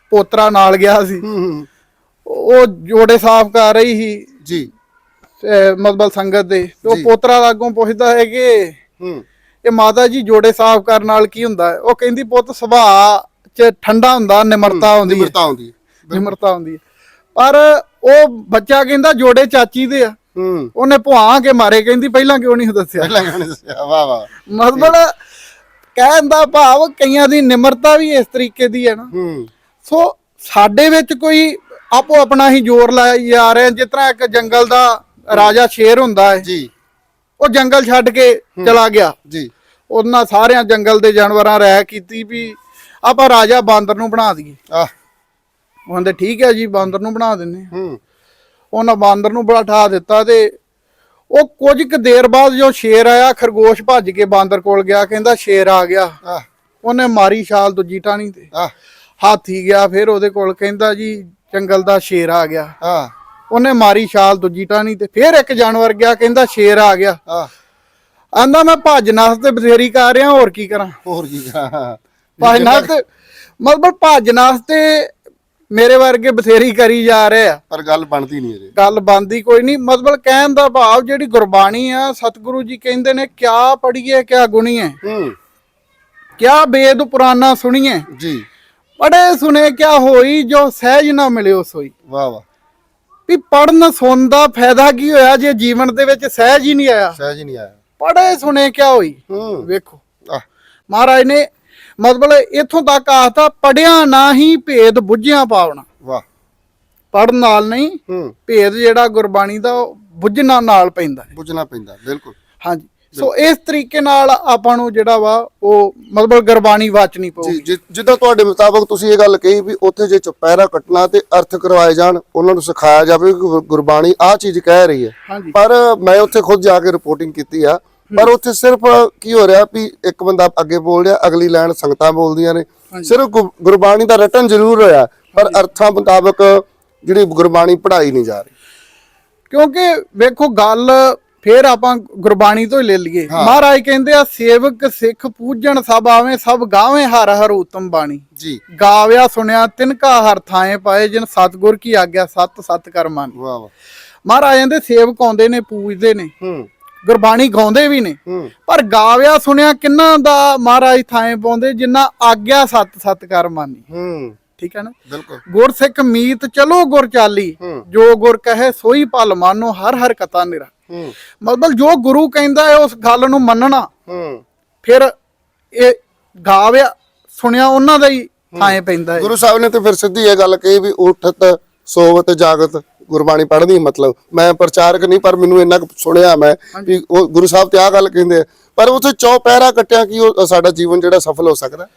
ਪੋਤਰਾ ਨਾਲ ਗਿਆ ਸੀ। ਉਹ ਜੋੜੇ ਸਾਫ਼ ਕਰ ਰਹੀ ਸੀ। ਜੀ। ਮਤਲਬ ਸੰਗਤ ਦੇ। ਉਹ। ਪੋਤਰਾ ਲਾਗੋਂ ਪੁੱਛਦਾ ਹੈ ਕਿ ਹੂੰ। ਇਹ ਮਾਤਾ ਜੀ ਜੋੜੇ ਸਾਫ਼ ਕਰਨ ਨਾਲ ਕੀ ਹੁੰਦਾ? ਉਹ ਕਹਿੰਦੀ ਪੁੱਤ ਸੁਭਾਅ ਚ ਠੰਡਾ ਹੁੰਦਾ ਨਿਮਰਤਾ ਹੁੰਦੀ ਹੈ। ਨਿਮਰਤਾ ਹੁੰਦੀ ਹੈ। ਨਿਮਰਤਾ ਹੁੰਦੀ ਹੈ। ਪਰ ਉਹ ਬੱਚਾ ਕਹਿੰਦਾ ਜੋੜੇ ਚਾਚੀ ਦੇ ਆ। ਹੂੰ। ਉਹਨੇ ਭੁਆ ਕੇ ਮਾਰੇ ਕਹਿੰਦੀ ਪਹਿਲਾਂ ਕਿਉਂ ਨਹੀਂ ਦੱਸਿਆ? ਪਹਿਲਾਂ ਗਾਣੇ ਦੱਸਿਆ? ਵਾਹ ਵਾਹ। ਮਤਲਬ ਕਹਿਣ ਦਾ ਭਾਵ ਕਈਆਂ ਦੀ ਨਿਮਰਤਾ ਵੀ ਇਸ ਤਰੀਕੇ ਦੀ ਹੈ ਨਾ। ਹੂੰ। ਸੋ ਸਾਡੇ ਵਿੱਚ ਕੋਈ ਆਪੋ ਆਪਣਾ ਹੀ ਜ਼ੋਰ ਲਾਈ ਜਾ ਰਿਹਾ ਜਿਸ ਤਰ੍ਹਾਂ ਇੱਕ ਜੰਗਲ ਦਾ ਰਾਜਾ ਸ਼ੇਰ ਹੁੰਦਾ ਹੈ। ਜੀ। ਉਹ ਜੰਗਲ ਛੱਡ ਕੇ ਚਲਾ ਗਿਆ। ਜੀ। ਉਹਨਾਂ ਸਾਰਿਆਂ ਜੰਗਲ ਦੇ ਜਾਨਵਰਾਂ ਰਹਿ ਕੀਤੀ ਵੀ ਆਪਾਂ ਰਾਜਾ ਬਾਂਦਰ ਨੂੰ ਬਣਾ ਦਈਏ। ਆ ਉਹ ਕਹਿੰਦੇ ਠੀਕ ਹੈ ਜੀ ਬਾਂਦਰ ਨੂੰ ਬਣਾ ਦਿੰਨੇ। ਹੂੰ। ਉਹਨਾਂ ਬਾਂਦਰ ਨੂੰ ਬਿਠਾ ਦਿੱਤਾ ਤੇ ਉਹ ਕੁਝ ਕੁ ਦੇਰ ਬਾਅਦ ਜੋ ਸ਼ੇਰ ਆਇਆ ਖਰਗੋਸ਼ ਭੱਜ ਕੇ ਬਾਂਦਰ ਕੋਲ ਗਿਆ ਕਹਿੰਦਾ ਸ਼ੇਰ ਆ ਗਿਆ। ਆ ਉਹਨੇ ਮਾਰੀ ਛਾਲ ਦੂਜੀ ਟਾਣੀ ਤੇ। ਆ ਹਾਥੀ ਗਿਆ ਫਿਰ ਉਹਦੇ ਕੋਲ ਕਹਿੰਦਾ ਜੀ ਜੰਗਲ ਦਾ ਸ਼ੇਰ ਆ ਗਿਆ। ਆ ਉਹਨੇ ਮਾਰੀ ਛਾਲ ਦੂਜੀ ਟਾਣੀ ਤੇ ਫਿਰ ਇੱਕ ਜਾਨਵਰ ਗਿਆ ਕਹਿੰਦਾ ਸ਼ੇਰ ਆ ਗਿਆ। ਆਂਦਾ ਮੈਂ ਭੱਜ ਨਸ ਤੇ ਬਥੇਰੀ ਕਰ ਰਿਹਾ ਹੋਰ ਕੀ ਕਰਾਂ? ਹੋਰ ਕੀ ਕਰਾਂ? ਭੱਜ ਨਸ ਤੇ ਮਤਲਬ ਭੱਜ ਨਸ ਤੇ ਮੇਰੇ ਵਰਗੇ ਬਥੇਰੀ ਕਰੀ ਜਾ ਰਹੇ ਆ। ਪਰ ਗੱਲ ਬਣਦੀ ਨਹੀਂ ਅਜੇ ਗੱਲ ਬੰਦੀ ਕੋਈ ਨਹੀਂ। ਮਤਲਬ ਕਹਿਣ ਦਾ ਭਾਵ ਜਿਹੜੀ ਗੁਰਬਾਣੀ ਆ ਸਤਿਗੁਰੂ ਜੀ ਕਹਿੰਦੇ ਨੇ ਕਿਆ ਪੜੀਏ ਕਿਆ ਗੁਣੀਏ। ਹੂੰ। ਕਿਆ ਵੇਦ ਪੁਰਾਨਾ ਸੁਣੀਏ। ਜੀ। ਪੜੇ ਸੁਨੇ ਕਿਆ ਹੋਈ ਜੋ ਸਹਿਜ ਨਾ ਮਿਲਿਓ ਸੋਈ। ਵਾਹ ਵਾਹ। ਵੀ ਪੜਨ ਸੁਣ ਦਾ ਫਾਇਦਾ ਕੀ ਹੋਇਆ ਜੇ ਜੀਵਨ ਦੇ ਵਿੱਚ ਸਹਿਜ ਹੀ ਨਹੀਂ ਆਇਆ? ਸਹਿਜ ਹੀ ਨਹੀਂ ਆਇਆ। ਪੜੇ ਸੁਨੇ ਕਿਆ ਹੋਈ? ਹੂੰ। ਵੇਖੋ। ਮਹਾਰਾਜ ਨੇ ਮਤਲਬ ਇਥੋਂ ਤੱਕ ਆਖਤਾ ਪੜਿਆ ਨਾ ਹੀ ਭੇਦ ਬੁੱਝਿਆ ਪਾਵਣਾ ਵਾਹ। ਪੜਨ ਨਾਲ ਨਹੀਂ ਭੇਦ ਜਿਹੜਾ ਗੁਰਬਾਣੀ ਦਾ ਬੁੱਝਣਾ ਨਾਲ ਪੈਂਦਾ। ਬੁੱਝਣਾ ਪੈਂਦਾ ਬਿਲਕੁਲ। ਹਾਂਜੀ। ਸੋ ਇਸ ਤਰੀਕੇ ਨਾਲ ਆਪਾਂ ਨੂੰ ਜਿਹੜਾ ਵਾ ਉਹ ਮਤਲਬ ਗੁਰਬਾਣੀ ਵਾਚਣੀ ਪਊਗੀ। ਜਿੱਦਾਂ ਤੁਹਾਡੇ ਮੁਤਾਬਕ ਤੁਸੀਂ ਇਹ ਗੱਲ ਕਹੀ ਵੀ ਉੱਥੇ ਜੇ ਚੁਪਹਿਰਾ ਕੱਟਣਾ ਤੇ ਅਰਥ ਕਰਵਾਏ ਜਾਣ ਉਹਨਾਂ ਨੂੰ ਸਿਖਾਇਆ ਜਾਵੇ ਕਿ ਗੁਰ- ਗੁਰਬਾਣੀ ਆਹ ਚੀਜ਼ ਕਹਿ ਰਹੀ ਹੈ। ਪਰ ਮੈਂ ਉੱਥੇ ਖੁਦ ਜਾ ਕੇ ਰਿਪੋਰਟਿੰਗ ਕੀਤੀ ਆ। ਪਰ ਉੱਥੇ ਸਿਰਫ ਕੀ ਹੋ ਰਿਹਾ ਵੀ ਇੱਕ ਬੰਦਾ ਅੱਗੇ ਬੋਲ ਰਿਹਾ ਅਗਲੀ ਲਾਈਨ ਸੰਗਤਾਂ ਬੋਲਦੀਆਂ ਨੇ। ਸਿਰਫ ਗੁਰਬਾਣੀ ਦਾ ਰਟਨ ਜ਼ਰੂਰ ਹੋਇਆ ਪਰ ਅਰਥਾਂ ਮੁਤਾਬਕ ਜਿਹੜੀ ਗੁਰਬਾਣੀ ਪੜ੍ਹਾਈ ਨਹੀਂ ਜਾ ਰਹੀ। ਕਿਉਂਕਿ ਵੇਖੋ ਗੱਲ ਫੇਰ ਆਪਾਂ ਗੁਰਬਾਣੀ ਤੋਂ ਹੀ ਲੈ ਲਈਏ। ਮਹਾਰਾਜ ਕਹਿੰਦੇ ਆ ਸੇਵਕ ਸਿੱਖ ਪੂਜਣ ਸਭ ਆਵੇਂ ਸਭ ਗਾਵੇਂ ਹਰ ਹਰ ਉਤਮ ਬਾਣੀ। ਜੀ। ਗਾਵਿਆ ਸੁਣਿਆ ਤਿਨਕਾ ਹਰ ਥਾਏ ਪਾਏ ਜਿਨ ਸਤਗੁਰ ਕੀ ਆਗਿਆ ਸਤ ਸਤ ਕਰ ਮੰਨ। ਵਾਹ ਵਾਹ। ਮਹਾਰਾਜਾਂ ਦੇ ਸੇਵਕ ਆਉਂਦੇ ਨੇ ਪੂਜਦੇ ਨੇ। ਹੂੰ। ਗੁਰਬਾਣੀ ਗਾਉਂਦੇ ਵੀ ਨੇ। ਪਰ ਗਾਵਿਆ ਸੁਣਿਆ ਕਿੰਨਾ ਦਾ ਮਹਾਰਾਜ ਥਾਏ ਪਾਉਂਦੇ ਜਿੰਨਾ ਆਗਿਆ ਸਤ ਸਤ ਕਰ ਮੰਨੀ। ਹੂੰ। ਠੀਕ ਹੈ ਨਾ? ਬਿਲਕੁਲ। ਗੁਰਸਿੱਖ ਮੀਤ ਚਲੋ ਗੁਰ ਚਾਲੀ। ਜੋ ਗੁਰ ਕਹੇ ਸੋਈ ਭਲ ਮਾਨੋ ਹਰ ਹਰ ਕਥਾ ਨਿਰਾ। ਮਤਲਬ ਜੋ ਗੁਰੂ ਕਹਿੰਦਾ ਹੈ ਉਸ ਗੱਲ ਨੂੰ ਮੰਨਣਾ ਫਿਰ ਇਹ ਗਾਵਿਆ ਸੁਣਿਆ ਉਹਨਾਂ ਦਾ ਹੀ ਥਾਂ ਪੈਂਦਾ ਹੈ। ਗੁਰੂ ਸਾਹਿਬ ਨੇ ਤੇ ਫਿਰ ਸਿੱਧੀ ਇਹ ਗੱਲ ਕਹੀ ਵੀ ਉਠਤ ਸੋਵਤ ਜਾਗਤ ਗੁਰਬਾਣੀ ਪੜ੍ਹਨੀ ਮਤਲਬ। ਮੈਂ ਪ੍ਰਚਾਰਕ ਨਹੀਂ ਪਰ ਮੈਨੂੰ ਇੰਨਾ ਕੁ ਸੁਣਿਆ ਮੈਂ ਵੀ ਉਹ ਗੁਰੂ ਸਾਹਿਬ ਤੇ ਆ ਗੱਲ ਕਹਿੰਦੇ ਪਰ ਉੱਥੇ ਚੌ ਪਹਿਰਾ ਕੱਟਿਆ ਕਿ ਉਹ ਸਾਡਾ ਜੀਵਨ ਜਿਹੜਾ ਸਫਲ ਹੋ ਸਕਦਾ?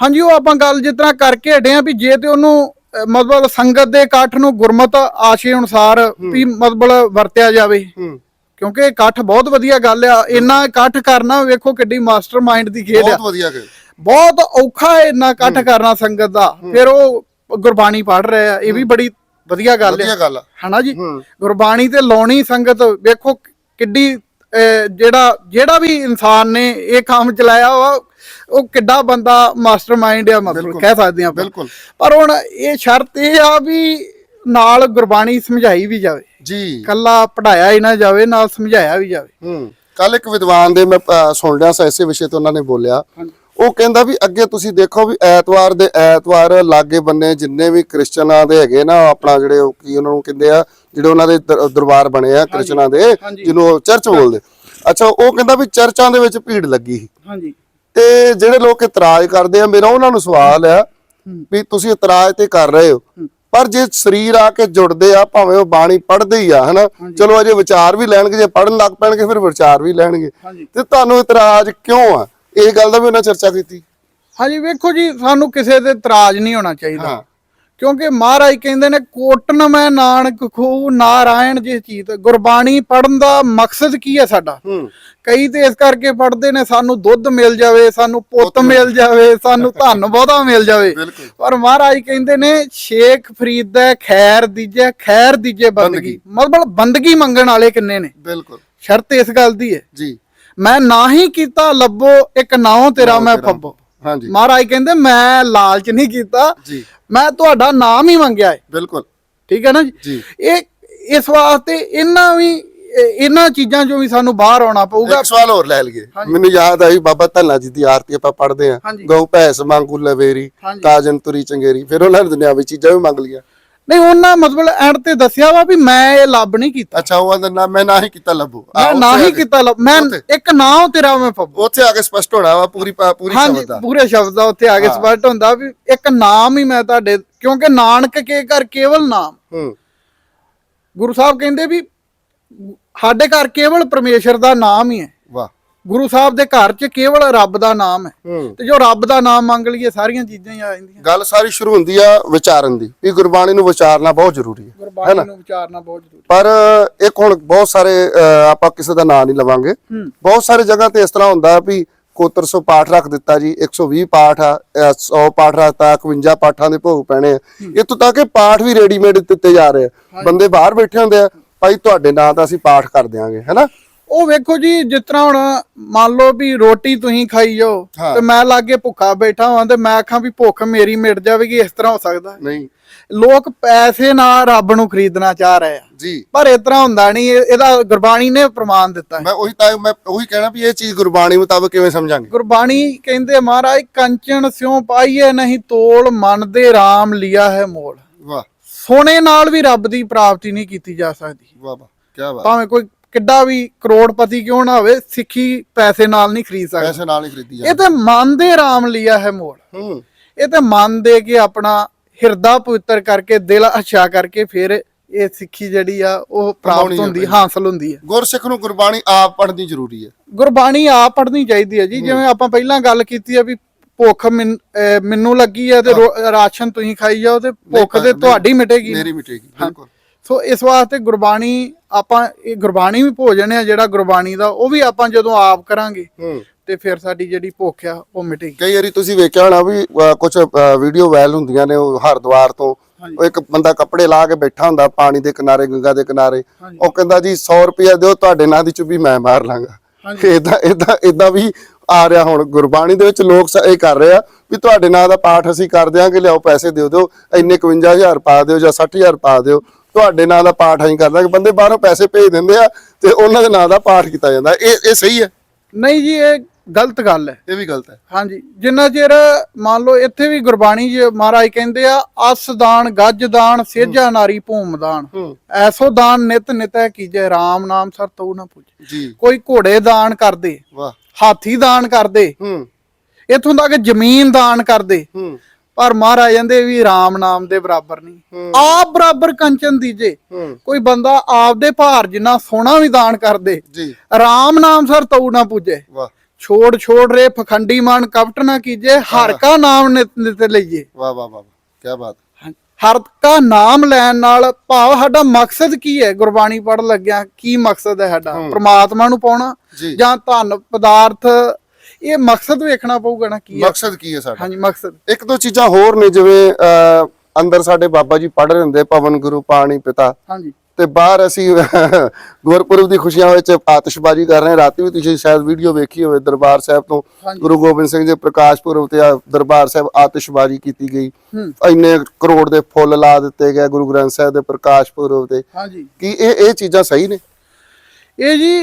ਹਾਂਜੀ ਉਹ ਆਪਾਂ ਗੱਲ ਜਿਸ ਤਰ੍ਹਾਂ ਕਰਕੇ ਹਟੇ ਆ ਵੀ ਜੇ ਤੇ ਉਹਨੂੰ ਮਤਲਬ ਸੰਗਤ ਦੇ ਇਕੱਠ ਨੂੰ ਗੁਰਮਤ ਆਸ਼ੇ ਅਨੁਸਾਰ ਵੀ ਮਤਲਬ ਵਰਤਿਆ ਜਾਵੇ। ਕਿਉਂਕਿ ਇਕੱਠ ਬਹੁਤ ਵਧੀਆ ਗੱਲ ਆ। ਇੰਨਾ ਇਕੱਠ ਕਰਨਾ ਵੇਖੋ ਕਿੱਡੀ ਮਾਸਟਰਮਾਈਂਡ ਦੀ ਖੇਡ ਆ। ਬਹੁਤ ਵਧੀਆ ਗੱਲ ਬਹੁਤ ਔਖਾ ਹੈ ਇੰਨਾ ਇਕੱਠ ਕਰਨਾ ਸੰਗਤ ਦਾ। ਫਿਰ ਉਹ ਗੁਰਬਾਣੀ ਪੜ ਰਹੇ ਆ। ਇਹ ਵੀ ਬੜੀ ਵਧੀਆ ਗੱਲ ਵਧੀਆ ਹੈ ਗੱਲ ਆ। ਹਨਾ ਜੀ। ਗੁਰਬਾਣੀ ਤੇ ਲਾਉਣੀ ਸੰਗਤ ਵੇਖੋ ਕਿੱਡੀ ਜਿਹੜਾ ਜਿਹੜਾ ਵੀ ਇਨਸਾਨ ਨੇ ਇਹ ਕੰਮ ਚਲਾਇਆ ਵਾ ਉਹ ਕਿੱਡਾ ਬੰਦਾ ਮਾਸਟਰਮਾਈਂਡ ਆ ਮਤਲਬ। ਕਹਿ ਸਕਦੇ ਆਪਾਂ। ਬਿਲਕੁਲ। ਪਰ ਹੁਣ ਇਹ ਸ਼ਰਤ ਇਹ ਆ ਵੀ ਨਾਲ ਗੁਰਬਾਣੀ ਸਮਝਾਈ ਵੀ ਜਾਵੇ। ਜੀ। ਕੱਲਾ ਪੜਾਇਆ ਹੀ ਨਾ ਜਾਵੇ ਨਾਲ ਸਮਝਾਇਆ ਵੀ ਜਾਵੇ। ਹੂੰ। ਕੱਲ ਇੱਕ ਵਿਦਵਾਨ ਦੇ ਮੈਂ ਸੁਣ ਰਿਹਾ ਸੀ ਇਸੇ ਵਿਸ਼ੇ ਤੇ ਉਹਨਾਂ ਨੇ ਬੋਲਿਆ। ਉਹ ਕਹਿੰਦਾ ਵੀ ਅੱਗੇ ਤੁਸੀਂ ਦੇਖੋ ਵੀ ਐਤਵਾਰ ਦੇ ਐਤਵਾਰ ਲਾਗੇ ਬੰਨੇ ਜਿੰਨੇ ਵੀ ਕ੍ਰਿਸਚਨਾਂ ਦੇ ਹੈਗੇ ਨਾ ਆਪਣਾ ਜਿਹੜੇ ਉਹ ਕੀ ਉਹਨਾਂ ਨੂੰ ਕਹਿੰਦੇ ਆ ਜਿਹੜੇ ਉਹਨਾਂ ਦੇ ਦਰ- ਦਰਬਾਰ ਬਣੇ ਆ ਕ੍ਰਿਸਚਨਾਂ ਦੇ। ਜਿਹਨੂੰ ਚਰਚ ਬੋਲਦੇ। ਅੱਛਾ ਉਹ ਕਹਿੰਦਾ ਵੀ ਚਰਚਾਂ ਦੇ ਵਿੱਚ ਭੀੜ ਲੱਗੀ ਸੀ। ਹਾਂਜੀ। ਤੇ ਜਿਹੜੇ ਲੋਕ ਇਤਰਾਜ਼ ਕਰਦੇ ਆ ਮੇਰਾ ਉਹਨਾਂ ਨੂੰ ਸਵਾਲ ਆ ਵੀ ਤੁਸੀਂ ਇਤਰਾਜ਼ ਤੇ ਕਰ ਰਹੇ ਹੋ। ਪਰ ਜੇ ਸਰੀਰ ਆ ਕੇ ਜੁੜਦੇ ਆ ਭਾਵੇਂ ਉਹ ਬਾਣੀ ਪੜ੍ਹਦੇ ਹੀ ਆ ਹਨਾ? ਚਲੋ ਅਜੇ ਵਿਚਾਰ ਵੀ ਲੈਣਗੇ ਜੇ ਪੜਨ ਲੱਗ ਪੈਣਗੇ ਫਿਰ ਵਿਚਾਰ ਵੀ ਲੈਣਗੇ। ਤੇ ਤੁਹਾਨੂੰ ਇਤਰਾਜ਼ ਕਿਉਂ ਆ? ਇਹ ਗੱਲ ਦਾ ਵੀ ਉਹਨਾਂ ਚਰਚਾ ਕੀਤੀ। ਹਾਂਜੀ ਵੇਖੋ ਜੀ ਸਾਨੂੰ ਕਿਸੇ ਤੇ ਇਤਰਾਜ਼ ਨਹੀਂ ਹੋਣਾ ਚਾਹੀਦਾ। ਕਿਉਂਕਿ ਮਹਾਰਾਜ ਕਹਿੰਦੇ ਨੇ ਕੋਟਨ ਮੈਂ ਨਾਨਕ ਖੂ ਨਾਰਾਇਣ ਜਿਸ ਚੀਤ ਗੁਰਬਾਣੀ ਪੜਨ ਦਾ ਮਕਸਦ ਕੀ ਹੈ ਸਾਡਾ? ਕਈ ਤੇ ਇਸ ਕਰਕੇ ਪੜਦੇ ਨੇ ਸਾਨੂੰ ਦੁੱਧ ਮਿਲ ਜਾਵੇ ਸਾਨੂੰ ਪੁੱਤ ਮਿਲ ਜਾਵੇ। ਸਾਨੂੰ ਧਨ ਬਹੁਤਾ ਮਿਲ ਜਾਵੇ। ਪਰ ਮਹਾਰਾਜ ਕਹਿੰਦੇ ਨੇ ਸ਼ੇਖ ਫਰੀਦ ਦਾ ਖੈਰ ਦੀਜੇ ਖੈਰ ਦੀਜੇ ਬੰਦਗੀ। ਮਤਲਬ ਬੰਦਗੀ ਮੰਗਣ ਵਾਲੇ ਕਿੰਨੇ ਨੇ? ਬਿਲਕੁਲ। ਸ਼ਰਤ ਇਸ ਗੱਲ ਦੀ ਹੈ। ਜੀ। ਮੈਂ ਨਾ ਹੀ ਕੀਤਾ ਲੱਭੋ ਇੱਕ ਨਾਉ ਤੇਰਾ ਮੈਂ ਫੱਬੋ। ਹਾਂਜੀ। ਮਹਾਰਾਜ ਕਹਿੰਦੇ ਮੈਂ ਲਾਲਚ ਨਹੀਂ ਕੀਤਾ। ਜੀ। ਮੈਂ ਤੁਹਾਡਾ ਨਾਮ ਹੀ ਮੰਗਿਆ ਹੈ। ਬਿਲਕੁਲ। ਠੀਕ ਹੈ ਨਾ ਜੀ? ਇਹ ਇਸ ਵਾਸਤੇ ਇਹਨਾਂ ਵੀ ਇਹ- ਇਹਨਾਂ ਚੀਜ਼ਾਂ ਚੋਂ ਵੀ ਸਾਨੂੰ ਬਾਹਰ ਆਉਣਾ ਪਊਗਾ। ਇੱਕ ਸਵਾਲ ਹੋਰ ਲੈ ਲਈਏ। ਮੈਨੂੰ ਯਾਦ ਆਈ ਬਾਬਾ ਧੰਨਾ ਜੀ ਦੀ ਆਰਤੀ ਆਪਾਂ ਪੜ੍ਹਦੇ ਆ। ਗਊ ਭੈਸ ਮੰਗੂ ਲਵੇਰੀ। ਕਾਜਨ ਤੁਰੀ ਚੰਗੇਰੀ। ਫਿਰ ਉਹਨਾਂ ਨੇ ਦੁਨਿਆਵੀ ਚੀਜ਼ਾਂ ਵੀ ਮੰਗ ਲਈਆਂ। ਨਹੀਂ ਉਹਨਾਂ ਮਤਲਬ ਐਂਡ ਤੇ ਦੱਸਿਆ ਵਾ ਵੀ ਮੈਂ ਇਹ ਲੱਭ ਨਹੀਂ ਕੀਤਾ। ਅੱਛਾ ਉਹ ਆਂਦਾ ਨਾ ਮੈਂ ਨਾ ਹੀ ਕੀਤਾ ਲੱਭੋ। ਮੈਂ ਨਾ ਹੀ ਕੀਤਾ ਲੱਭ ਮੈਂ। ਇੱਕ ਨਾਮ ਤੇਰਾ ਮੈਂ ਫੱਬੋ ਉੱਥੇ ਆ ਕੇ ਸਪਸ਼ਟ ਹੋਣਾ ਵਾ ਪੂਰੀ ਪੂਰੀ ਸ਼ਬਦ ਦਾ। ਪੂਰੇ ਸ਼ਬਦ ਦਾ ਉੱਥੇ ਆ ਕੇ ਸਪਸ਼ਟ ਹੁੰਦਾ ਵੀ ਇੱਕ ਨਾਮ ਹੀ ਮੈਂ ਤੁਹਾਡੇ ਕਿਉਂਕਿ ਨਾਨਕ ਕੇ ਘਰ ਕੇਵਲ ਨਾਮ। ਹੂੰ। ਗੁਰੂ ਸਾਹਿਬ ਕਹਿੰਦੇ ਵੀ ਸਾਡੇ ਘਰ ਕੇਵਲ ਪਰਮੇਸ਼ਰ ਦਾ ਨਾਮ ਹੀ ਹੈ। ਗੁਰੂ ਸਾਹਿਬ ਦੇ ਘਰ 'ਚ ਕੇਵਲ ਰੱਬ ਦਾ ਨਾਮ ਹੈ। ਤੇ ਜੋ ਰੱਬ ਦਾ ਨਾਮ ਮੰਗ ਲਈਏ ਸਾਰੀਆਂ ਚੀਜ਼ਾਂ ਹੀ ਆ ਜਾਂਦੀਆਂ। ਗੱਲ ਸਾਰੀ ਸ਼ੁਰੂ ਹੁੰਦੀ ਆ ਵਿਚਾਰਨ ਦੀ। ਵੀ ਗੁਰਬਾਣੀ ਨੂੰ ਵਿਚਾਰਨਾ ਬਹੁਤ ਜ਼ਰੂਰੀ ਹੈ। ਗੁਰਬਾਣੀ ਨੂੰ ਵਿਚਾਰਨਾ ਬਹੁਤ ਜ਼ਰੂਰੀ ਪਰ ਇੱਕ ਹੁਣ ਬਹੁਤ ਸਾਰੇ ਆਪਾਂ ਕਿਸੇ ਦਾ ਨਾਂ ਨਹੀਂ ਲਵਾਂਗੇ। ਬਹੁਤ ਸਾਰੇ ਜਗ੍ਹਾ ਤੇ ਇਸ ਤਰ੍ਹਾਂ ਹੁੰਦਾ ਵੀ ਕੋਤਰ ਸੌ ਪਾਠ ਰੱਖ ਦਿੱਤਾ ਜੀ 120 ਪਾਠ ਆ 100 ਪਾਠ ਰੱਖਤਾ 51 ਪਾਠਾਂ ਦੇ ਭੋਗ ਪੈਣੇ ਆ। ਇੱਥੋਂ ਤੱਕ ਕਿ ਪਾਠ ਵੀ ਰੈਡੀਮੇਡ ਦਿੱਤੇ ਜਾ ਰਹੇ ਆ। ਬੰਦੇ ਬਾਹਰ ਬੈਠੇ ਹੁੰਦੇ ਆ ਭਾਈ ਤੁਹਾਡੇ ਨਾਂ ਦਾ ਅਸੀਂ ਪਾਠ ਕਰ ਦਿਆਂਗੇ ਹੈਨਾ? ਉਹ ਵੇਖੋ ਜੀ ਜਿਸ ਤਰ੍ਹਾਂ ਹੁਣ ਮੰਨ ਲਓ ਵੀ ਰੋਟੀ ਤੁਸੀਂ ਖਾਈ ਜਾਓ ਹਾਂ। ਤੇ ਮੈਂ ਲਾਗੇ ਭੁੱਖਾ ਬੈਠਾ ਹਾਂ ਤੇ ਮੈਂ ਆਖਾਂ ਵੀ ਭੁੱਖ ਮੇਰੀ ਮਿਟ ਜਾਵੇਗੀ ਇਸ ਤਰ੍ਹਾਂ ਹੋ ਸਕਦਾ। ਹੈ। ਨਹੀਂ। ਲੋਕ ਪੈਸੇ ਨਾਲ ਰੱਬ ਨੂੰ ਖਰੀਦਣਾ ਚਾਹ ਰਹੇ ਆ। ਜੀ। ਪਰ ਇਸ ਤਰ੍ਹਾਂ ਹੁੰਦਾ ਨਹੀਂ ਇਹ- ਇਹਦਾ ਗੁਰਬਾਣੀ ਨੇ ਪ੍ਰਮਾਣ ਦਿੱਤਾ। ਹੈ ਮੈਂ ਉਹੀ ਤਾਂ ਮੈਂ ਉਹੀ ਕਹਿਣਾ ਵੀ ਇਹ ਚੀਜ਼ ਗੁਰਬਾਣੀ ਮੁਤਾਬਕ ਕਿਵੇਂ ਸਮਝਾਂਗੇ? ਗੁਰਬਾਣੀ ਕਹਿੰਦੇ ਮਹਾਰਾਜ ਕੰਚਨ ਸਿਉ ਪਾਈਏ ਨਹੀਂ ਤੋਲ ਮਨ ਦੇ RAM ਲਿਆ ਹੈ ਮੋਲ। ਵਾਹ। ਸੋਨੇ ਨਾਲ ਵੀ ਰੱਬ ਦੀ ਪ੍ਰਾਪਤੀ ਨਹੀਂ ਕੀਤੀ ਜਾ ਸਕਦੀ। ਵਾਹ ਵਾਹ ਕੀ ਬਾਤ। ਭਾਵੇਂ ਕੋਈ ਕਿੱਡਾ ਵੀ ਕਰੋੜਪਤੀ ਕਿਉਂ ਨਾ ਹੋਵੇ ਸਿੱਖੀ ਪੈਸੇ ਨਾਲ ਨਹੀਂ ਖਰੀਦ ਸਕਦਾ। ਪੈਸੇ ਨਾਲ ਹੀ ਖਰੀਦੀ ਇਹ ਜਾਂਦੀ। ਤੇ ਮਨ ਦੇ RAM ਲਿਆ ਹੈ ਮੋਲ ਹੂੰ। ਇਹ ਤੇ ਮਨ ਦੇ ਕੇ ਆਪਣਾ ਹਿਰਦਾ ਪਵਿੱਤਰ ਕਰਕੇ ਦਿਲ ਅੱਛਾ ਕਰਕੇ ਫਿਰ ਇਹ ਸਿੱਖੀ ਜਿਹੜੀ ਆ ਉਹ ਪ੍ਰਾਪਤ ਆ ਹੁੰਦੀ। ਹਾਸਲ ਹੁੰਦੀ ਹੈ। ਗੁਰਸਿੱਖ ਨੂੰ ਗੁਰਬਾਣੀ ਆਪ ਪੜ੍ਹਨੀ ਜ਼ਰੂਰੀ ਹੈ। ਗੁਰਬਾਣੀ ਆਪ ਪੜ੍ਹਨੀ ਚਾਹੀਦੀ ਹੈ ਜੀ। ਜਿਵੇਂ ਆਪਾਂ ਪਹਿਲਾਂ ਗੱਲ ਕੀਤੀ ਹੈ ਵੀ ਭੁੱਖ ਮੈਨ- ਲੱਗੀ ਹੈ ਤੇ ਰਾਸ਼ਨ ਤੁਸੀਂ ਖਾਈ ਜਾਓ ਤੇ ਭੁੱਖ ਤੇ ਤੁਹਾਡੀ ਮਿਟੇਗੀ। ਮੇਰੀ ਮਿਟੇਗੀ ਬਿਲਕੁਲ। ਸੋ ਇਸ ਵਾਸਤੇ ਗੁਰਬਾਣੀ ਆਪਾਂ ਇਹ ਗੁਰਬਾਣੀ ਵੀ ਭੋਜਨ ਹੈ ਜਿਹੜਾ ਗੁਰਬਾਣੀ ਦਾ ਉਹ ਵੀ ਆਪਾਂ ਜਦੋਂ ਆਪ ਕਰਾਂਗੇ ਤੇ ਫਿਰ ਸਾਡੀ ਜਿਹੜੀ ਭੁੱਖ ਆ ਉਹ ਮਿਟੇਗੀ। ਕਈ ਵਾਰੀ ਤੁਸੀਂ ਵੇਖਿਆ ਹੋਣਾ ਵੀ ਕੁਝ ਵੀਡੀਓ ਵਾਇਰਲ ਹੁੰਦੀਆਂ ਨੇ ਉਹ ਹਰਦੁਆਰ ਤੋਂ। ਉਹ ਇੱਕ ਬੰਦਾ ਕੱਪੜੇ ਲਾ ਕੇ ਬੈਠਾ ਹੁੰਦਾ ਪਾਣੀ ਦੇ ਕਿਨਾਰੇ ਗੰਗਾ ਦੇ ਕਿਨਾਰੇ। ਉਹ ਕਹਿੰਦਾ ਜੀ 100 ਰੁਪਇਆ ਦਿਓ ਤੁਹਾਡੇ ਨਾਂ ਦੀ ਚੁੱਭੀ ਮੈਂ ਮਾਰ ਲਾਂਗਾ। ਇਦਾਂ ਇਦਾਂ ਇਦਾਂ ਵੀ ਆ ਰਿਹਾ ਹੁਣ। ਗੁਰਬਾਣੀ ਦੇ ਵਿੱਚ ਲੋਕ ਇਹ ਕਰ ਰਹੇ ਆ ਵੀ ਤੁਹਾਡੇ ਨਾਂ ਦਾ ਪਾਠ ਅਸੀਂ ਕਰ ਦਿਆਂਗੇ ਲਿਆਓ ਪੈਸੇ ਦਿਓ ਦਿਓ। ਇੰਨੇ 51000 ਪਾ ਦਿਓ ਜਾਂ 60000 ਪਾ ਦਿਓ। ਤੁਹਾਡੇ ਨਾਂ ਦਾ ਪਾਠ ਅਸੀਂ ਕਰ ਦਾਂਗੇ ਬੰਦੇ ਬਾਹਰੋਂ ਪੈਸੇ ਭੇਜ ਦਿੰਦੇ ਆ ਤੇ ਉਹਨਾਂ ਦੇ ਨਾਂ ਦਾ ਪਾਠ ਕੀਤਾ ਜਾਂਦਾ। ਇਹ ਇਹ ਸਹੀ ਹੈ? ਨਹੀਂ ਜੀ ਇਹ ਗਲਤ ਗੱਲ ਹੈ। ਇਹ ਵੀ ਗਲਤ ਹੈ। ਹਾਂਜੀ ਜਿੰਨਾ ਚਿਰ ਮੰਨ ਲਓ ਇੱਥੇ ਵੀ ਗੁਰਬਾਣੀ ਜੀ ਮਹਾਰਾਜ ਕਹਿੰਦੇ ਆ ਅਸ ਦਾਨ ਗੱਜ ਦਾਨ ਸੇਜਾ ਨਾਰੀ ਭੂਮ ਦਾਨ। ਐਸੋ ਦਾਨ ਨਿਤ ਨਿਤੈ ਕੀਜੈ RAM ਨਾਮ ਸਰ ਤਉ ਨਾ ਪੁੱਜੇ। ਜੀ। ਕੋਈ ਘੋੜੇ ਦਾਨ ਕਰਦੇ ਵਾਹ। ਹਾਥੀ ਦਾਨ ਕਰਦੇ ਹੂੰ। ਇਥੋਂ ਤੱਕ ਜ਼ਮੀਨ ਦਾਨ ਕਰਦੇ। ਪਰ ਮਹਾਰਾਜ ਕਹਿੰਦੇ ਵੀ RAM ਨਾਮ ਦੇ ਬਰਾਬਰ ਨਹੀਂ। ਆਪ ਬਰਾਬਰ ਕੰਚਨ ਦੀਜੇ ਕੋਈ ਬੰਦਾ ਆਪਦੇ ਭਾਰ ਜਿੰਨਾ ਸੋਨਾ ਵੀ ਦਾਨ ਕਰਦੇ ਜੀ। ਰਾਮ ਨਾਮ ਸਰ ਤਉ ਨਾ ਪੂਜੇ। ਵਾਹ। ਛੋੜ ਛੋੜ ਰੇ ਫਖੰਡੀ ਮਨ ਕਪਟ ਨਾ ਕੀਜੇ ਹਰ ਕਾ ਨਾਮ ਨਿਤ ਨਿਤ ਲਈਏ। ਵਾਹ ਵਾਹ ਵਾਹ ਕੀ ਬਾਤ। ਹਰ ਕਾ ਨਾਮ ਲੈਣ ਨਾਲ ਭਾਵ ਸਾਡਾ ਮਕਸਦ ਕੀ ਹੈ? ਗੁਰਬਾਣੀ ਪੜ੍ਹਨ ਲੱਗਿਆ ਕੀ ਮਕਸਦ ਹੈ ਸਾਡਾ? ਪ੍ਰਮਾਤਮਾ ਨੂੰ ਪਾਉਣਾ ਜਾਂ ਧਨ ਪਦਾਰਥ ਇਹ ਮਕਸਦ ਵੇਖਣਾ ਪਊਗਾ ਨਾ ਕੀ ਹੈ ਮਕਸਦ ਕੀ ਹੈ ਸਾਡਾ? ਹਾਂਜੀ ਮਕਸਦ। ਇੱਕ ਦੋ ਚੀਜ਼ਾਂ ਹੋਰ ਨੇ ਜਿਵੇਂ ਅਹ, ਅੰਦਰ ਸਾਡੇ ਬਾਬਾ ਜੀ ਪੜ੍ਹ ਰਹੇ ਹੁੰਦੇ ਪਵਨ ਗੁਰੂ ਪਾਣੀ ਪਿਤਾ। ਹਾਂਜੀ। ਤੇ ਬਾਹਰ ਅਸੀਂ ਗੁਰਪੁਰਬ ਦੀ ਖੁਸ਼ੀਆਂ ਵਿੱਚ ਆਤਿਸ਼ਬਾਜ਼ੀ ਕਰ ਰਹੇ ਹਾਂ। ਰਾਤੀ ਵੀ ਤੁਸੀਂ ਸ਼ਾਇਦ ਵੀਡੀਓ ਵੇਖੀ ਹੋਵੇ ਦਰਬਾਰ ਸਾਹਿਬ ਤੋਂ ਹਾਂਜੀ। ਗੁਰੂ ਗੋਬਿੰਦ ਸਿੰਘ ਜੀ ਪ੍ਰਕਾਸ਼ ਪੁਰਬ ਤੇ ਆ ਦਰਬਾਰ ਸਾਹਿਬ ਆਤਿਸ਼ਬਾਜ਼ੀ ਕੀਤੀ ਗਈ। ਹੂੰ। ਇੰਨੇ ਕਰੋੜ ਦੇ ਫੁੱਲ ਲਾ ਦਿੱਤੇ ਗਏ ਗੁਰੂ ਗ੍ਰੰਥ ਸਾਹਿਬ ਦੇ ਪ੍ਰਕਾਸ਼ ਪੁਰਬ ਤੇ। ਹਾਂਜੀ। ਕੀ ਇਹ ਇਹ ਚੀਜ਼ਾਂ ਸਹੀ ਨੇ? ਇਹ ਜੀ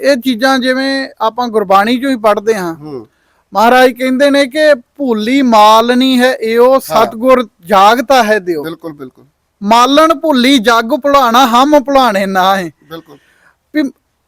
ਇਹ ਚੀਜ਼ਾਂ ਜਿਵੇਂ ਆਪਾਂ ਗੁਰਬਾਣੀ ਚੋਂ ਹੀ ਪੜ੍ਹਦੇ ਹਾਂ। ਮਹਾਰਾਜ ਕਹਿੰਦੇ ਨੇ ਕਿ ਭੁੱਲੀ ਮਾਲ ਨਹੀਂ ਹੈ ਇਹੋ ਸਤਗੁਰ ਜਾਗਤਾ ਹੈ ਦਿਓ। ਬਿਲਕੁਲ ਬਿਲਕੁਲ। ਮਾਲਣ ਭੁੱਲੀ ਜੱਗ ਭੁਲਾਣਾ ਹਮ ਭੁਲਾਣੇ ਨਾ ਹੈ ਬਿਲਕੁਲ। ਵੀ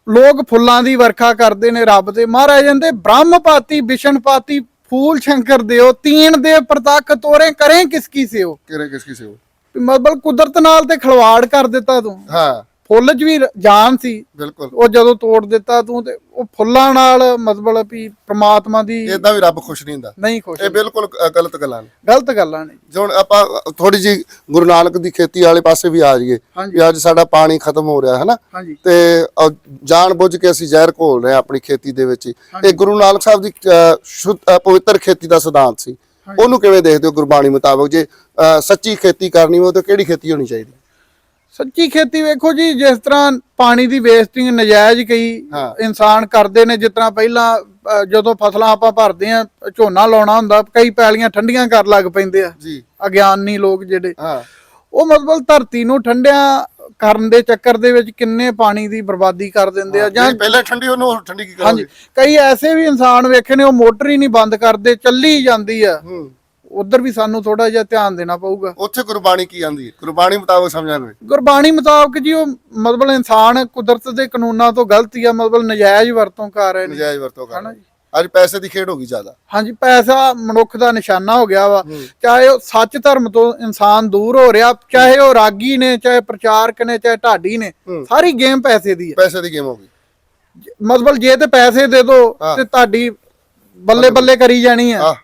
ਲੋਕ ਫੁੱਲਾਂ ਦੀ ਵਰਖਾ ਕਰਦੇ ਨੇ ਰੱਬ ਦੇ। ਮਹਾਰਾਜ ਕਹਿੰਦੇ ਬ੍ਰਹਮ ਪਾਤੀ ਵਿਸ਼ਨ ਪਾਤੀ ਫੂਲ ਸ਼ੰਕਰ ਦਿਓ ਤੀਨ ਦੇ ਪ੍ਰਤੱਖ ਤੋਰੇ ਕਰੇ ਕਿਸ ਕੀ ਸਿਓ? ਕਿਰੇ ਕਿਸ ਕਿਸੇ ਵੀ ਮਤਲਬ ਕੁਦਰਤ ਨਾਲ ਤੇ ਖਿਲਵਾੜ ਕਰ ਦਿੱਤਾ ਤੂੰ। ਹਾਂ। ਫੁੱਲ 'ਚ ਵੀ ਜਾਨ ਸੀ। ਬਿਲਕੁਲ। ਉਹ ਜਦੋਂ ਤੋੜ ਦਿੱਤਾ ਤੂੰ ਤੇ ਉਹ ਫੁੱਲਾਂ ਨਾਲ ਮਤਲਬ ਵੀ ਪ੍ਰਮਾਤਮਾ ਦੀ ਇਦਾਂ ਵੀ ਰੱਬ ਖੁਸ਼ ਨਹੀਂ ਹੁੰਦਾ। ਨਹੀਂ ਖੁਸ਼ ਇਹ ਬਿਲਕੁਲ ਗਲਤ ਗੱਲਾਂ ਨੇ। ਗਲਤ ਗੱਲਾਂ ਨੇ। ਜੇ ਹੁਣ ਆਪਾਂ ਥੋੜੀ ਜੀ ਗੁਰੂ ਨਾਨਕ ਦੀ ਖੇਤੀ ਵਾਲੇ ਪਾਸੇ ਵੀ ਆ ਜਾਈਏ। ਵੀ ਅੱਜ ਸਾਡਾ ਪਾਣੀ ਖਤਮ ਹੋ ਰਿਹਾ ਹੈ ਨਾ ਤੇ ਜਾਣ ਬੁੱਝ ਕੇ ਅਸੀਂ ਜ਼ਹਿਰ ਘੋਲ ਰਹੇ ਆਪਣੀ ਖੇਤੀ ਦੇ ਵਿੱਚ। ਇਹ ਗੁਰੂ ਨਾਨਕ ਸਾਹਿਬ ਦੀ ਪਵਿੱਤਰ ਖੇਤੀ ਦਾ ਸਿਧਾਂਤ ਸੀ। ਉਹਨੂੰ ਕਿਵੇਂ ਦੇਖਦੇ ਹੋ ਗੁਰਬਾਣੀ ਮੁਤਾਬਕ? ਜੇ ਸੱਚੀ ਖੇਤੀ ਕਰਨੀ ਹੋਵੇ ਤਾਂ ਕਿਹੜੀ ਖੇਤੀ ਹੋਣੀ ਚਾਹੀਦੀ? ਸੱਚੀ ਖੇਤੀ ਵੇਖੋ ਜੀ ਜਿਸ ਤਰ੍ਹਾਂ ਪਾਣੀ ਦੀ ਵੇਸਟਿੰਗ ਨਜਾਇਜ਼ ਕਈ। ਇਨਸਾਨ ਕਰਦੇ ਨੇ ਜਿਸ ਤਰ੍ਹਾਂ ਪਹਿਲਾਂ ਜਦੋਂ ਫਸਲਾਂ ਆਪਾਂ ਭਰਦੇ ਆ ਝੋਨਾ ਲਾਉਣਾ ਹੁੰਦਾ ਕਈ ਪੈਲੀਆਂ ਠੰਡੀਆਂ ਕਰ ਲੱਗ ਪੈਂਦੇ ਆ। ਜੀ। ਅਗਿਆਨੀ ਲੋਕ ਜਿਹੜੇ। ਹਾਂ। ਉਹ ਮਤਲਬ ਧਰਤੀ ਨੂੰ ਠੰਡਿਆਂ ਕਰਨ ਦੇ ਚੱਕਰ ਦੇ ਵਿੱਚ ਕਿੰਨੇ ਪਾਣੀ ਦੀ ਬਰਬਾਦੀ ਕਰ ਦਿੰਦੇ ਆ ਜਾਂ ਪਹਿਲਾਂ ਠੰਡੀ ਉਹਨੂੰ ਠੰਡੀ ਕੀ ਹਾਂਜੀ। ਕਰਾਂਗੇ? ਕਈ ਐਸੇ ਵੀ ਇਨਸਾਨ ਵੇਖੇ ਨੇ ਉਹ ਮੋਟਰ ਹੀ ਨਹੀਂ ਬੰਦ ਕਰਦੇ ਚੱਲੀ ਜਾਂਦੀ ਆ। ਉਧਰ ਵੀ ਸਾਨੂੰ ਥੋੜਾ ਜਿਹਾ ਧਿਆਨ ਦੇਣਾ ਪਊਗਾ। ਉੱਥੇ ਗੁਰਬਾਣੀ ਕੀ ਆਂਦੀ ਹੈ? ਗੁਰਬਾਣੀ ਮੁਤਾਬਕ ਸਮਝਾਂਗੇ ਗੁਰਬਾਣੀ ਮੁਤਾਬਕ ਜੀ ਉਹ ਮਤਲਬ ਇਨਸਾਨ ਕੁਦਰਤ ਦੇ ਕਾਨੂੰਨਾਂ ਤੋਂ ਗਲਤੀ ਆ ਮਤਲਬ ਨਜਾਇਜ਼ ਵਰਤੋਂ ਕਰ ਰਹੇ ਨੇ। ਨਜਾਇਜ਼ ਵਰਤੋਂ ਕਰ ਜੀ। ਅੱਜ ਪੈਸੇ ਦੀ ਖੇਡ ਹੋ ਗਈ ਜ਼ਿਆਦਾ। ਹਾਂਜੀ ਪੈਸਾ ਮਨੁੱਖ ਦਾ ਨਿਸ਼ਾਨਾ ਹੋ ਗਿਆ ਵਾ। ਚਾਹੇ ਉਹ ਸੱਚ ਧਰਮ ਤੋਂ ਇਨਸਾਨ ਦੂਰ ਹੋ ਰਿਹਾ ਚਾਹੇ ਉਹ ਰਾਗੀ ਨੇ ਚਾਹੇ ਪ੍ਰਚਾਰਕ ਨੇ ਚਾਹੇ ਢਾਡੀ ਨੇ। ਸਾਰੀ ਗੇਮ ਪੈਸੇ ਦੀ ਹੈ। ਪੈਸੇ ਦੀ ਗੇਮ ਹੋ ਗਈ। ਮਤਲਬ ਜੇ ਤੇ ਪੈਸੇ ਦੇ ਦੋ। ਤੇ ਤੁਹਾਡੀ ਬੱਲੇ ਬੱਲੇ ਕਰੀ ਜਾਣੀ ਆ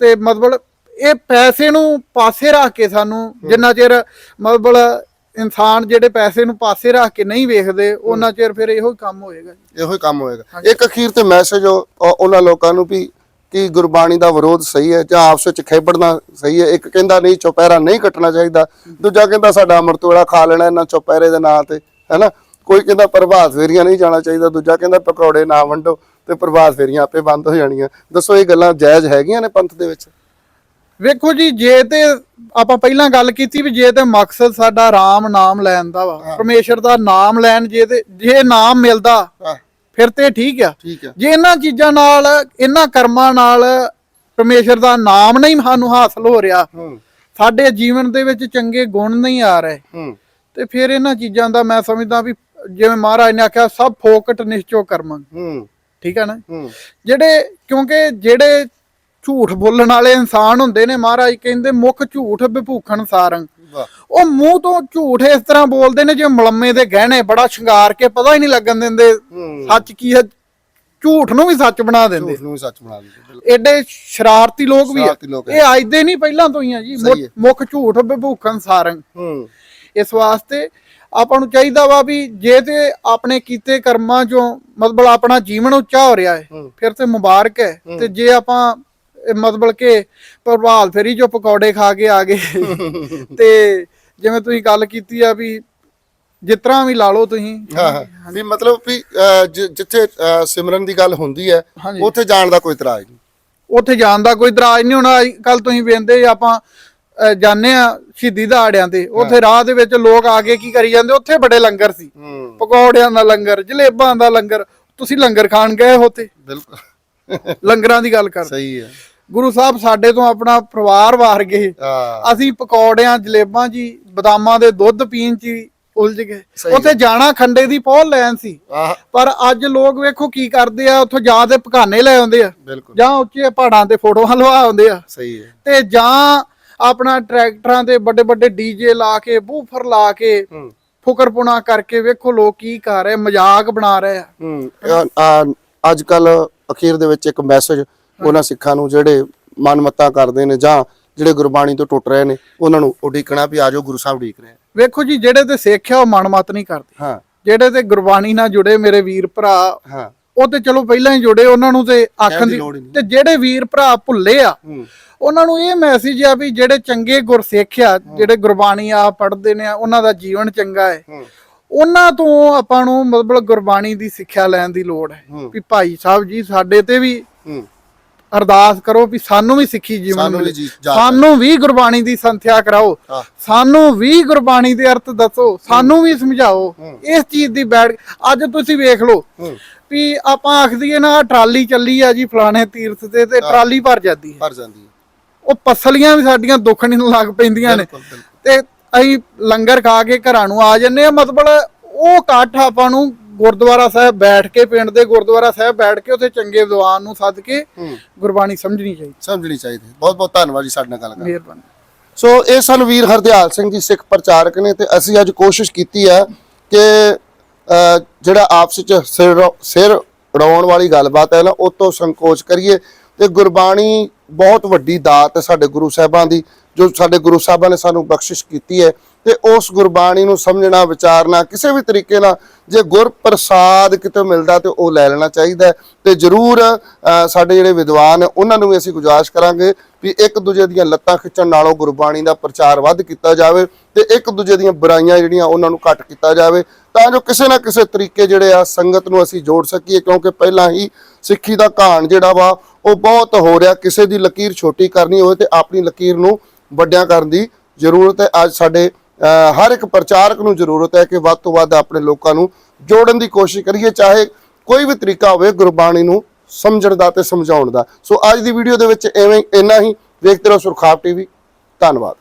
ਤੇ ਮਤਲਬ ਇਹ ਪੈਸੇ ਨੂੰ ਪਾਸੇ ਰੱਖ ਕੇ ਸਾਨੂੰ ਜਿੰਨਾ ਚਿਰ ਮਤਲਬ ਇਨਸਾਨ ਜਿਹੜੇ ਪੈਸੇ ਨੂੰ ਪਾਸੇ ਰੱਖ ਕੇ ਨਹੀਂ ਵੇਖਦੇ ਉਹਨਾਂ ਚਿਰ ਫਿਰ ਇਹੋ ਹੀ ਕੰਮ ਹੋਏਗਾ। ਇਹੋ ਹੀ ਕੰਮ ਹੋਏਗਾ। ਇੱਕ ਅਖੀਰ ਤੇ ਮੈਸੇਜ ਉਹਨਾਂ ਲੋਕਾਂ ਨੂੰ ਵੀ ਕਿ ਗੁਰਬਾਣੀ ਦਾ ਵਿਰੋਧ ਸਹੀ ਹੈ ਜਾਂ ਆਪਸ ਵਿੱਚ ਖੇਬੜਨਾ ਸਹੀ ਹੈ। ਇੱਕ ਕਹਿੰਦਾ ਨਹੀਂ ਚੁਪਹਿਰਾ ਨਹੀਂ ਕੱਟਣਾ ਚਾਹੀਦਾ। ਦੂਜਾ ਕਹਿੰਦਾ ਸਾਡਾ ਅੰਮ੍ਰਿਤ ਵੇਲਾ ਖਾ ਲੈਣਾ ਇਹਨਾਂ ਚੁਪਹਿਰੇ ਦੇ ਨਾਂ ਤੇ ਹੈਨਾ? ਕੋਈ ਕਹਿੰਦਾ ਪ੍ਰਭਾਤ ਫੇਰੀਆਂ ਨਹੀਂ ਜਾਣਾ ਚਾਹੀਦਾ। ਦੂਜਾ ਕਹਿੰਦਾ ਪਕੌੜੇ ਨਾ ਵੰਡੋ ਤੇ ਪ੍ਰਭਾਤ ਫੇਰੀਆਂ ਆਪੇ ਬੰਦ ਹੋ ਜਾਣੀਆਂ। ਦੱਸੋ ਇਹ ਗੱਲਾਂ ਜਾਇਜ਼ ਹੈਗੀਆਂ ਨੇ ਪੰਥ ਦੇ ਵਿੱਚ? ਵੇਖੋ ਜੀ ਜੇ ਤੇ ਆਪਾਂ ਪਹਿਲਾਂ ਗੱਲ ਕੀਤੀ ਵੀ ਜੇ ਤੇ ਮਕਸਦ ਸਾਡਾ RAM ਨਾਮ ਲੈਣ ਦਾ ਵਾ ਪਰਮੇਸ਼ਰ ਦਾ ਨਾਮ ਲੈਣ ਜੇ ਤੇ ਜੇ ਨਾਮ ਮਿਲਦਾ ਫਿਰ ਤੇ ਠੀਕ ਆ। ਜੇ ਇਹਨਾਂ ਚੀਜ਼ਾਂ ਨਾਲ ਇਹਨਾਂ ਕਰਮਾਂ ਨਾਲ ਪਰਮੇਸ਼ਰ ਦਾ ਨਾਮ ਨਹੀਂ ਸਾਨੂੰ ਹਾਸਲ ਹੋ ਰਿਹਾ ਸਾਡੇ ਜੀਵਨ ਦੇ ਵਿੱਚ ਚੰਗੇ ਗੁਣ ਨਹੀਂ ਆ ਰਹੇ। ਤੇ ਫਿਰ ਇਹਨਾਂ ਚੀਜ਼ਾਂ ਦਾ ਮੈਂ ਸਮਝਦਾ ਵੀ ਜਿਵੇਂ ਮਹਾਰਾਜ ਨੇ ਆਖਿਆ ਸਭ ਫੋਕਟ ਨਿਸ਼ਚੋ ਕਰਮੰ। ਠੀਕ ਹੈ ਨਾ? ਜਿਹੜੇ ਕਿਉਂਕਿ ਜਿਹੜੇ ਝੂਠ ਬੋਲਣ ਵਾਲੇ ਇਨਸਾਨ ਹੁੰਦੇ ਨੇ ਮਹਾਰਾਜ ਕਹਿੰਦੇ ਮੁੱਖ ਝੂਠ ਵਿਭੂਖਣ ਸਾਰੰਗ। ਉਹ ਮੂੰਹ ਤੋਂ ਝੂਠ ਇਸ ਤਰ੍ਹਾਂ ਬੋਲਦੇ ਨੇ ਜਿਵੇਂ ਮਲੰਮੇ ਦੇ ਗਹਿਣੇ ਬੜਾ ਸ਼ਿੰਗਾਰ ਕੇ ਪਤਾ ਹੀ ਨਹੀਂ ਲੱਗਣ ਦਿੰਦੇ। ਸੱਚ ਕੀ ਹੈ? ਝੂਠ ਨੂੰ ਵੀ ਸੱਚ ਬਣਾ ਦਿੰਦੇ। ਝੂਠ ਨੂੰ ਵੀ ਸੱਚ ਬਣਾ ਦਿੰਦੇ ਐਡੇ ਸ਼ਰਾਰਤੀ ਲੋਕ ਵੀ ਆ। ਇਹ ਅੱਜ ਦੇ ਨਹੀਂ ਪਹਿਲਾਂ ਤੋਂ ਹੀ ਆ ਜੀ। ਮੁੱਖ ਝੂਠ ਵਿਭੂਖਣ ਸਾਰੰਗ। ਇਸ ਵਾਸਤੇ ਆਪਾਂ ਨੂੰ ਚਾਹੀਦਾ ਵਾ ਵੀ ਜੇ ਤੇ ਆਪਣੇ ਕੀਤੇ ਕਰਮਾਂ ਚੋਂ ਮਤਲਬ ਆਪਣਾ ਜੀਵਨ ਉੱਚਾ ਹੋ ਰਿਹਾ ਹੈ। ਫਿਰ ਤੇ ਮੁਬਾਰਕ ਹੈ। ਤੇ ਜੇ ਆਪਾਂ ਮਤਲਬ ਕਿ ਪ੍ਰਭਾਲ ਫੇਰੀ ਜੋ ਪਕੌੜੇ ਖਾ ਕੇ ਆ ਗਏ। [LAUGHS] ਤੇ ਜਿਵੇਂ ਤੁਸੀਂ ਗੱਲ ਕੀਤੀ ਆ ਵੀ ਜਿਸ ਤਰ੍ਹਾਂ ਵੀ ਲਾ ਲਓ ਤੁਸੀਂ। ਹਾਂ ਵੀ ਮਤਲਬ ਵੀ ਜਿੱਥੇ ਸਿਮਰਨ ਦੀ ਗੱਲ ਹੁੰਦੀ ਹੈ। ਉੱਥੇ ਜਾਣ ਦਾ ਕੋਈ ਇਤਰਾਜ਼ ਨਹੀਂ। ਉੱਥੇ ਜਾਣ ਦਾ ਕੋਈ ਇਤਰਾਜ਼ ਨਹੀਂ। ਹੋਣਾ ਕੱਲ ਤੁਸੀਂ ਵੇਂਦੇ ਆਪਾਂ ਜਾਂਦੇ ਆ ਸ਼ਹੀਦੀ ਦਿਹਾੜਿਆਂ ਤੇ ਉੱਥੇ ਰਾਹ ਦੇ ਵਿੱਚ ਲੋਕ ਆ ਕੇ ਕੀ ਕਰੀ ਜਾਂਦੇ? ਉੱਥੇ ਬੜੇ ਲੰਗਰ ਸੀ। ਪਕੌੜਿਆਂ ਦਾ ਲੰਗਰ ਜਲੇਬਾਂ ਦਾ ਲੰਗਰ ਤੁਸੀਂ ਲੰਗਰ ਖਾਣ ਗਏ ਹੋ ਤੇ ਬਿਲਕੁਲ। ਲੰਗਰਾਂ ਦੀ ਗੱਲ ਕਰ ਸਹੀ ਹੈ। ਗੁਰੂ ਸਾਹਿਬ ਸਾਡੇ ਤੋਂ ਆਪਣਾ ਪਰਿਵਾਰ ਵਾਰ ਗਏ। ਅਸੀਂ ਪਕੌੜਿਆਂ ਜਲੇਬਾਂ ਜੀ ਬਦਾਮਾਂ ਦੇ ਦੁੱਧ ਪੀਣ ਚ ਉਲਝ ਗਏ। ਉੱਥੇ ਜਾਣਾ ਖੰਡੇ ਦੀ ਪਹੁਲ ਲੈਣ ਸੀ। ਪਰ ਅੱਜ ਲੋਕ ਵੇਖੋ ਕੀ ਕਰਦੇ ਆ ਉੱਥੋਂ ਜਾਂ ਤੇ ਪਕਾਨੇ ਲੈ ਆਉਂਦੇ ਆ। ਜਾਂ ਉੱਚੇ ਪਹਾੜਾਂ ਤੇ ਫੋਟੋਆਂ ਲਵਾ ਆਉਂਦੇ ਆ। ਸਹੀ ਹੈ। ਤੇ ਜਾਂ ਆਪਣਾ ਟਰੈਕਟਰਾਂ ਤੇ ਵੱਡੇ ਵੱਡੇ ਡੀਜੇ ਲਾ ਕੇ ਬੂਫਰ ਲਾ ਕੇ ਫੁਕਰਪੁਣਾ ਕਰਕੇ ਵੇਖੋ ਲੋਕ ਕੀ ਕਰ ਰਹੇ ਮਜ਼ਾਕ ਬਣਾ ਰਹੇ ਆ। ਅੱਜ ਕੱਲ ਅਖੀਰ ਦੇ ਵਿੱਚ ਇੱਕ ਮੈਸੇਜ ਉਹਨਾਂ ਸਿੱਖਾਂ ਨੂੰ ਜਿਹੜੇ ਮਨਮਤਾਂ ਕਰਦੇ ਨੇ ਜਾਂ ਜਿਹੜੇ ਗੁਰਬਾਣੀ ਤੋਂ ਟੁੱਟ ਰਹੇ ਨੇ ਉਹਨਾਂ ਨੂੰ ਉਡੀਕਣਾ ਵੀ ਆਜੋ ਗੁਰੂ ਸਾਹਿਬ ਉਡੀਕ ਰਹੇ ਆ। ਵੇਖੋ ਜੀ ਜਿਹੜੇ ਤੇ ਸਿੱਖਿਆ ਉਹ ਮਨਮਤ ਨਹੀਂ ਕਰਦੇ। ਹਾਂ। ਜਿਹੜੇ ਤੇ ਗੁਰਬਾਣੀ ਨਾਲ ਜੁੜੇ ਮੇਰੇ ਵੀਰ ਭਰਾ ਹਾਂ। ਉਹ ਤੇ ਚਲੋ ਪਹਿਲਾਂ ਹੀ ਜੁੜੇ ਉਹਨਾਂ ਨੂੰ ਤੇ ਆਖਣ ਦੀ। ਤੇ ਜਿਹੜੇ ਵੀਰ ਭਰਾ ਭੁੱਲੇ ਆ ਉਹਨਾਂ ਨੂੰ ਇਹ ਮੈਸੇਜ ਆ ਵੀ ਜਿਹੜੇ ਚੰਗੇ ਗੁਰਸਿੱਖ ਆ ਜਿਹੜੇ ਗੁਰਬਾਣੀ ਆ ਪੜ੍ਹਦੇ ਨੇ ਉਹਨਾਂ ਦਾ ਜੀਵਨ ਚੰਗਾ ਹੈ। ਉਹਨਾਂ ਤੋਂ ਆਪਾਂ ਨੂੰ ਮਤਲਬ ਗੁਰਬਾਣੀ ਦੀ ਸਿੱਖਿਆ ਲੈਣ ਦੀ ਲੋੜ ਹੈ। ਵੀ ਭਾਈ ਸਾਹਿਬ ਜੀ ਸਾਡੇ ਤੇ ਵੀ ਅਰਦਾਸ ਕਰੋ ਵੀ ਸਾਨੂੰ ਵੀ ਸਿੱਖੀ ਜੀਵਨ ਮਿਲੇ। ਸਾਨੂੰ ਵੀ ਗੁਰਬਾਣੀ ਦੀ ਸੰਥਿਆ ਕਰਾਓ। ਸਾਨੂੰ ਵੀ ਗੁਰਬਾਣੀ ਦੇ ਅਰਥ ਦੱਸੋ। ਸਾਨੂੰ ਵੀ ਸਮਝਾਓ। ਇਸ ਚੀਜ਼ ਦੀ ਬੈਠ ਅੱਜ ਤੁਸੀਂ ਵੇਖ ਲਓ ਵੀ ਆਪਾਂ ਆਖ ਦਈਏ ਨਾ ਟਰਾਲੀ ਚੱਲੀ ਆ ਜੀ ਫਲਾਣੇ ਤੀਰਥ ਤੇ ਤੇ ਟਰਾਲੀ ਭਰ ਜਾਂਦੀ ਹੈ। ਭਰ ਜਾਂਦੀ ਹੈ। ਉਹ ਪਸਲੀਆਂ ਵੀ ਸਾਡੀਆਂ ਦੁੱਖਣ ਨੂੰ ਲੱਗ ਪੈਂਦੀਆਂ ਨੇ। ਤੇ ਅਸੀਂ ਲੰਗਰ ਖਾ ਕੇ ਘਰਾਂ ਨੂੰ ਆ ਜੰਨੇ ਆ ਮਤਲਬ ਉਹ ਇਕੱਠ ਆਪਾਂ ਨੂੰ ਗੁਰਦੁਆਰਾ ਸਾਹਿਬ ਬੈਠ ਕੇ ਪਿੰਡ ਦੇ ਗੁਰਦੁਆਰਾ ਸਾਹਿਬ ਬੈਠ ਕੇ ਉੱਥੇ ਚੰਗੇ ਵਿਦਵਾਨ ਨੂੰ ਸੱਦ ਕੇ ਗੁਰਬਾਣੀ ਸਮਝਣੀ ਚਾਹੀਦੀ। ਸਮਝਣੀ ਚਾਹੀਦੀ। ਬਹੁਤ ਬਹੁਤ ਧੰਨਵਾਦ ਜੀ ਸਾਡੇ ਨਾਲ ਗੱਲ ਕਰਨ ਮਿਹਰਬਾਨੀ। ਸੋ ਇਹ ਸਨ ਵੀਰ ਹਰਦਿਆਲ ਸਿੰਘ ਜੀ ਸਿੱਖ ਪ੍ਰਚਾਰਕ ਨੇ ਤੇ ਅਸੀਂ ਅੱਜ ਕੋਸ਼ਿਸ਼ ਕੀਤੀ ਹੈ ਕਿ ਜਿਹੜਾ ਆਪਸ ਵਿੱਚ ਸਿਰ ਉਡਾਉਣ ਵਾਲੀ ਗੱਲਬਾਤ ਹੈ ਨਾ ਉਹ ਤੋਂ ਸੰਕੋਚ ਕਰੀਏ ਤੇ ਗੁਰਬਾਣੀ ਬਹੁਤ ਵੱਡੀ ਦਾਤ ਹੈ ਸਾਡੇ ਗੁਰੂ ਸਾਹਿਬਾਂ ਦੀ ਜੋ ਸਾਡੇ ਗੁਰੂ ਸਾਹਿਬਾਂ ਨੇ ਸਾਨੂੰ ਬਖਸ਼ਿਸ਼ ਕੀਤੀ ਹੈ। ਤੇ ਉਸ ਗੁਰਬਾਣੀ ਨੂੰ ਸਮਝਣਾ, ਵਿਚਾਰਨਾ, ਕਿਸੇ ਵੀ ਤਰੀਕੇ ਨਾਲ ਜੇ ਗੁਰ ਪ੍ਰਸਾਦ ਕਿਤੇ ਮਿਲਦਾ ਤੇ ਉਹ ਲੈ ਲੈਣਾ ਚਾਹੀਦਾ ਹੈ। ਤੇ ਜਰੂਰ ਸਾਡੇ ਜਿਹੜੇ ਵਿਦਵਾਨ ਉਹਨਾਂ ਨੂੰ ਵੀ ਅਸੀਂ ਗੁਜਾਰਿਸ਼ ਕਰਾਂਗੇ ਵੀ ਇੱਕ ਦੂਜੇ ਦੀਆਂ ਲੱਤਾਂ ਖਿੱਚਣ ਨਾਲੋਂ ਗੁਰਬਾਣੀ ਦਾ ਪ੍ਰਚਾਰ ਵੱਧ ਕੀਤਾ ਜਾਵੇ ਤੇ ਇੱਕ ਦੂਜੇ ਦੀਆਂ ਬੁਰਾਈਆਂ ਜਿਹੜੀਆਂ ਉਹਨਾਂ ਨੂੰ ਘੱਟ ਕੀਤਾ ਜਾਵੇ। ਤਾਂ ਜੋ ਕਿਸੇ ਨਾ ਕਿਸੇ ਤਰੀਕੇ ਜਿਹੜੇ ਆ ਸੰਗਤ ਨੂੰ ਅਸੀਂ ਜੋੜ ਸਕੀਏ, ਕਿਉਂਕਿ ਪਹਿਲਾਂ ਹੀ ਸਿੱਖੀ ਦਾ ਘਾਣ ਜਿਹੜਾ ਵਾ, ਉਹ ਬਹੁਤ ਹੋ ਰਿਹਾ। ਕਿਸੇ ਦੀ ਲਕੀਰ ਛੋਟੀ ਕਰਨੀ ਹੋਵੇ ਤੇ ਆਪਣੀ ਲਕੀਰ ਨੂੰ ਵੱਡਿਆਂ ਕਰਨ ਦੀ ਜ਼ਰੂਰਤ ਹੈ। ਅੱਜ ਸਾਡੇ ਹਰ ਇੱਕ ਪ੍ਰਚਾਰਕ ਨੂੰ ਜ਼ਰੂਰਤ ਹੈ ਕਿ ਵੱਧ ਤੋਂ ਵੱਧ ਆਪਣੇ ਲੋਕਾਂ ਨੂੰ ਜੋੜਨ ਦੀ ਕੋਸ਼ਿਸ਼ ਕਰੀਏ, ਚਾਹੇ ਕੋਈ ਵੀ ਤਰੀਕਾ ਹੋਵੇ ਗੁਰਬਾਣੀ ਨੂੰ ਸਮਝਣ ਦਾ ਤੇ ਸਮਝਾਉਣ ਦਾ। ਸੋ ਅੱਜ ਦੀ ਵੀਡੀਓ ਦੇ ਵਿੱਚ ਐਵੇਂ ਇੰਨਾ ਹੀ। ਵੇਖਦੇ ਰਹੋ ਸੁਰਖਾਬ ਟੀਵੀ। ਧੰਨਵਾਦ।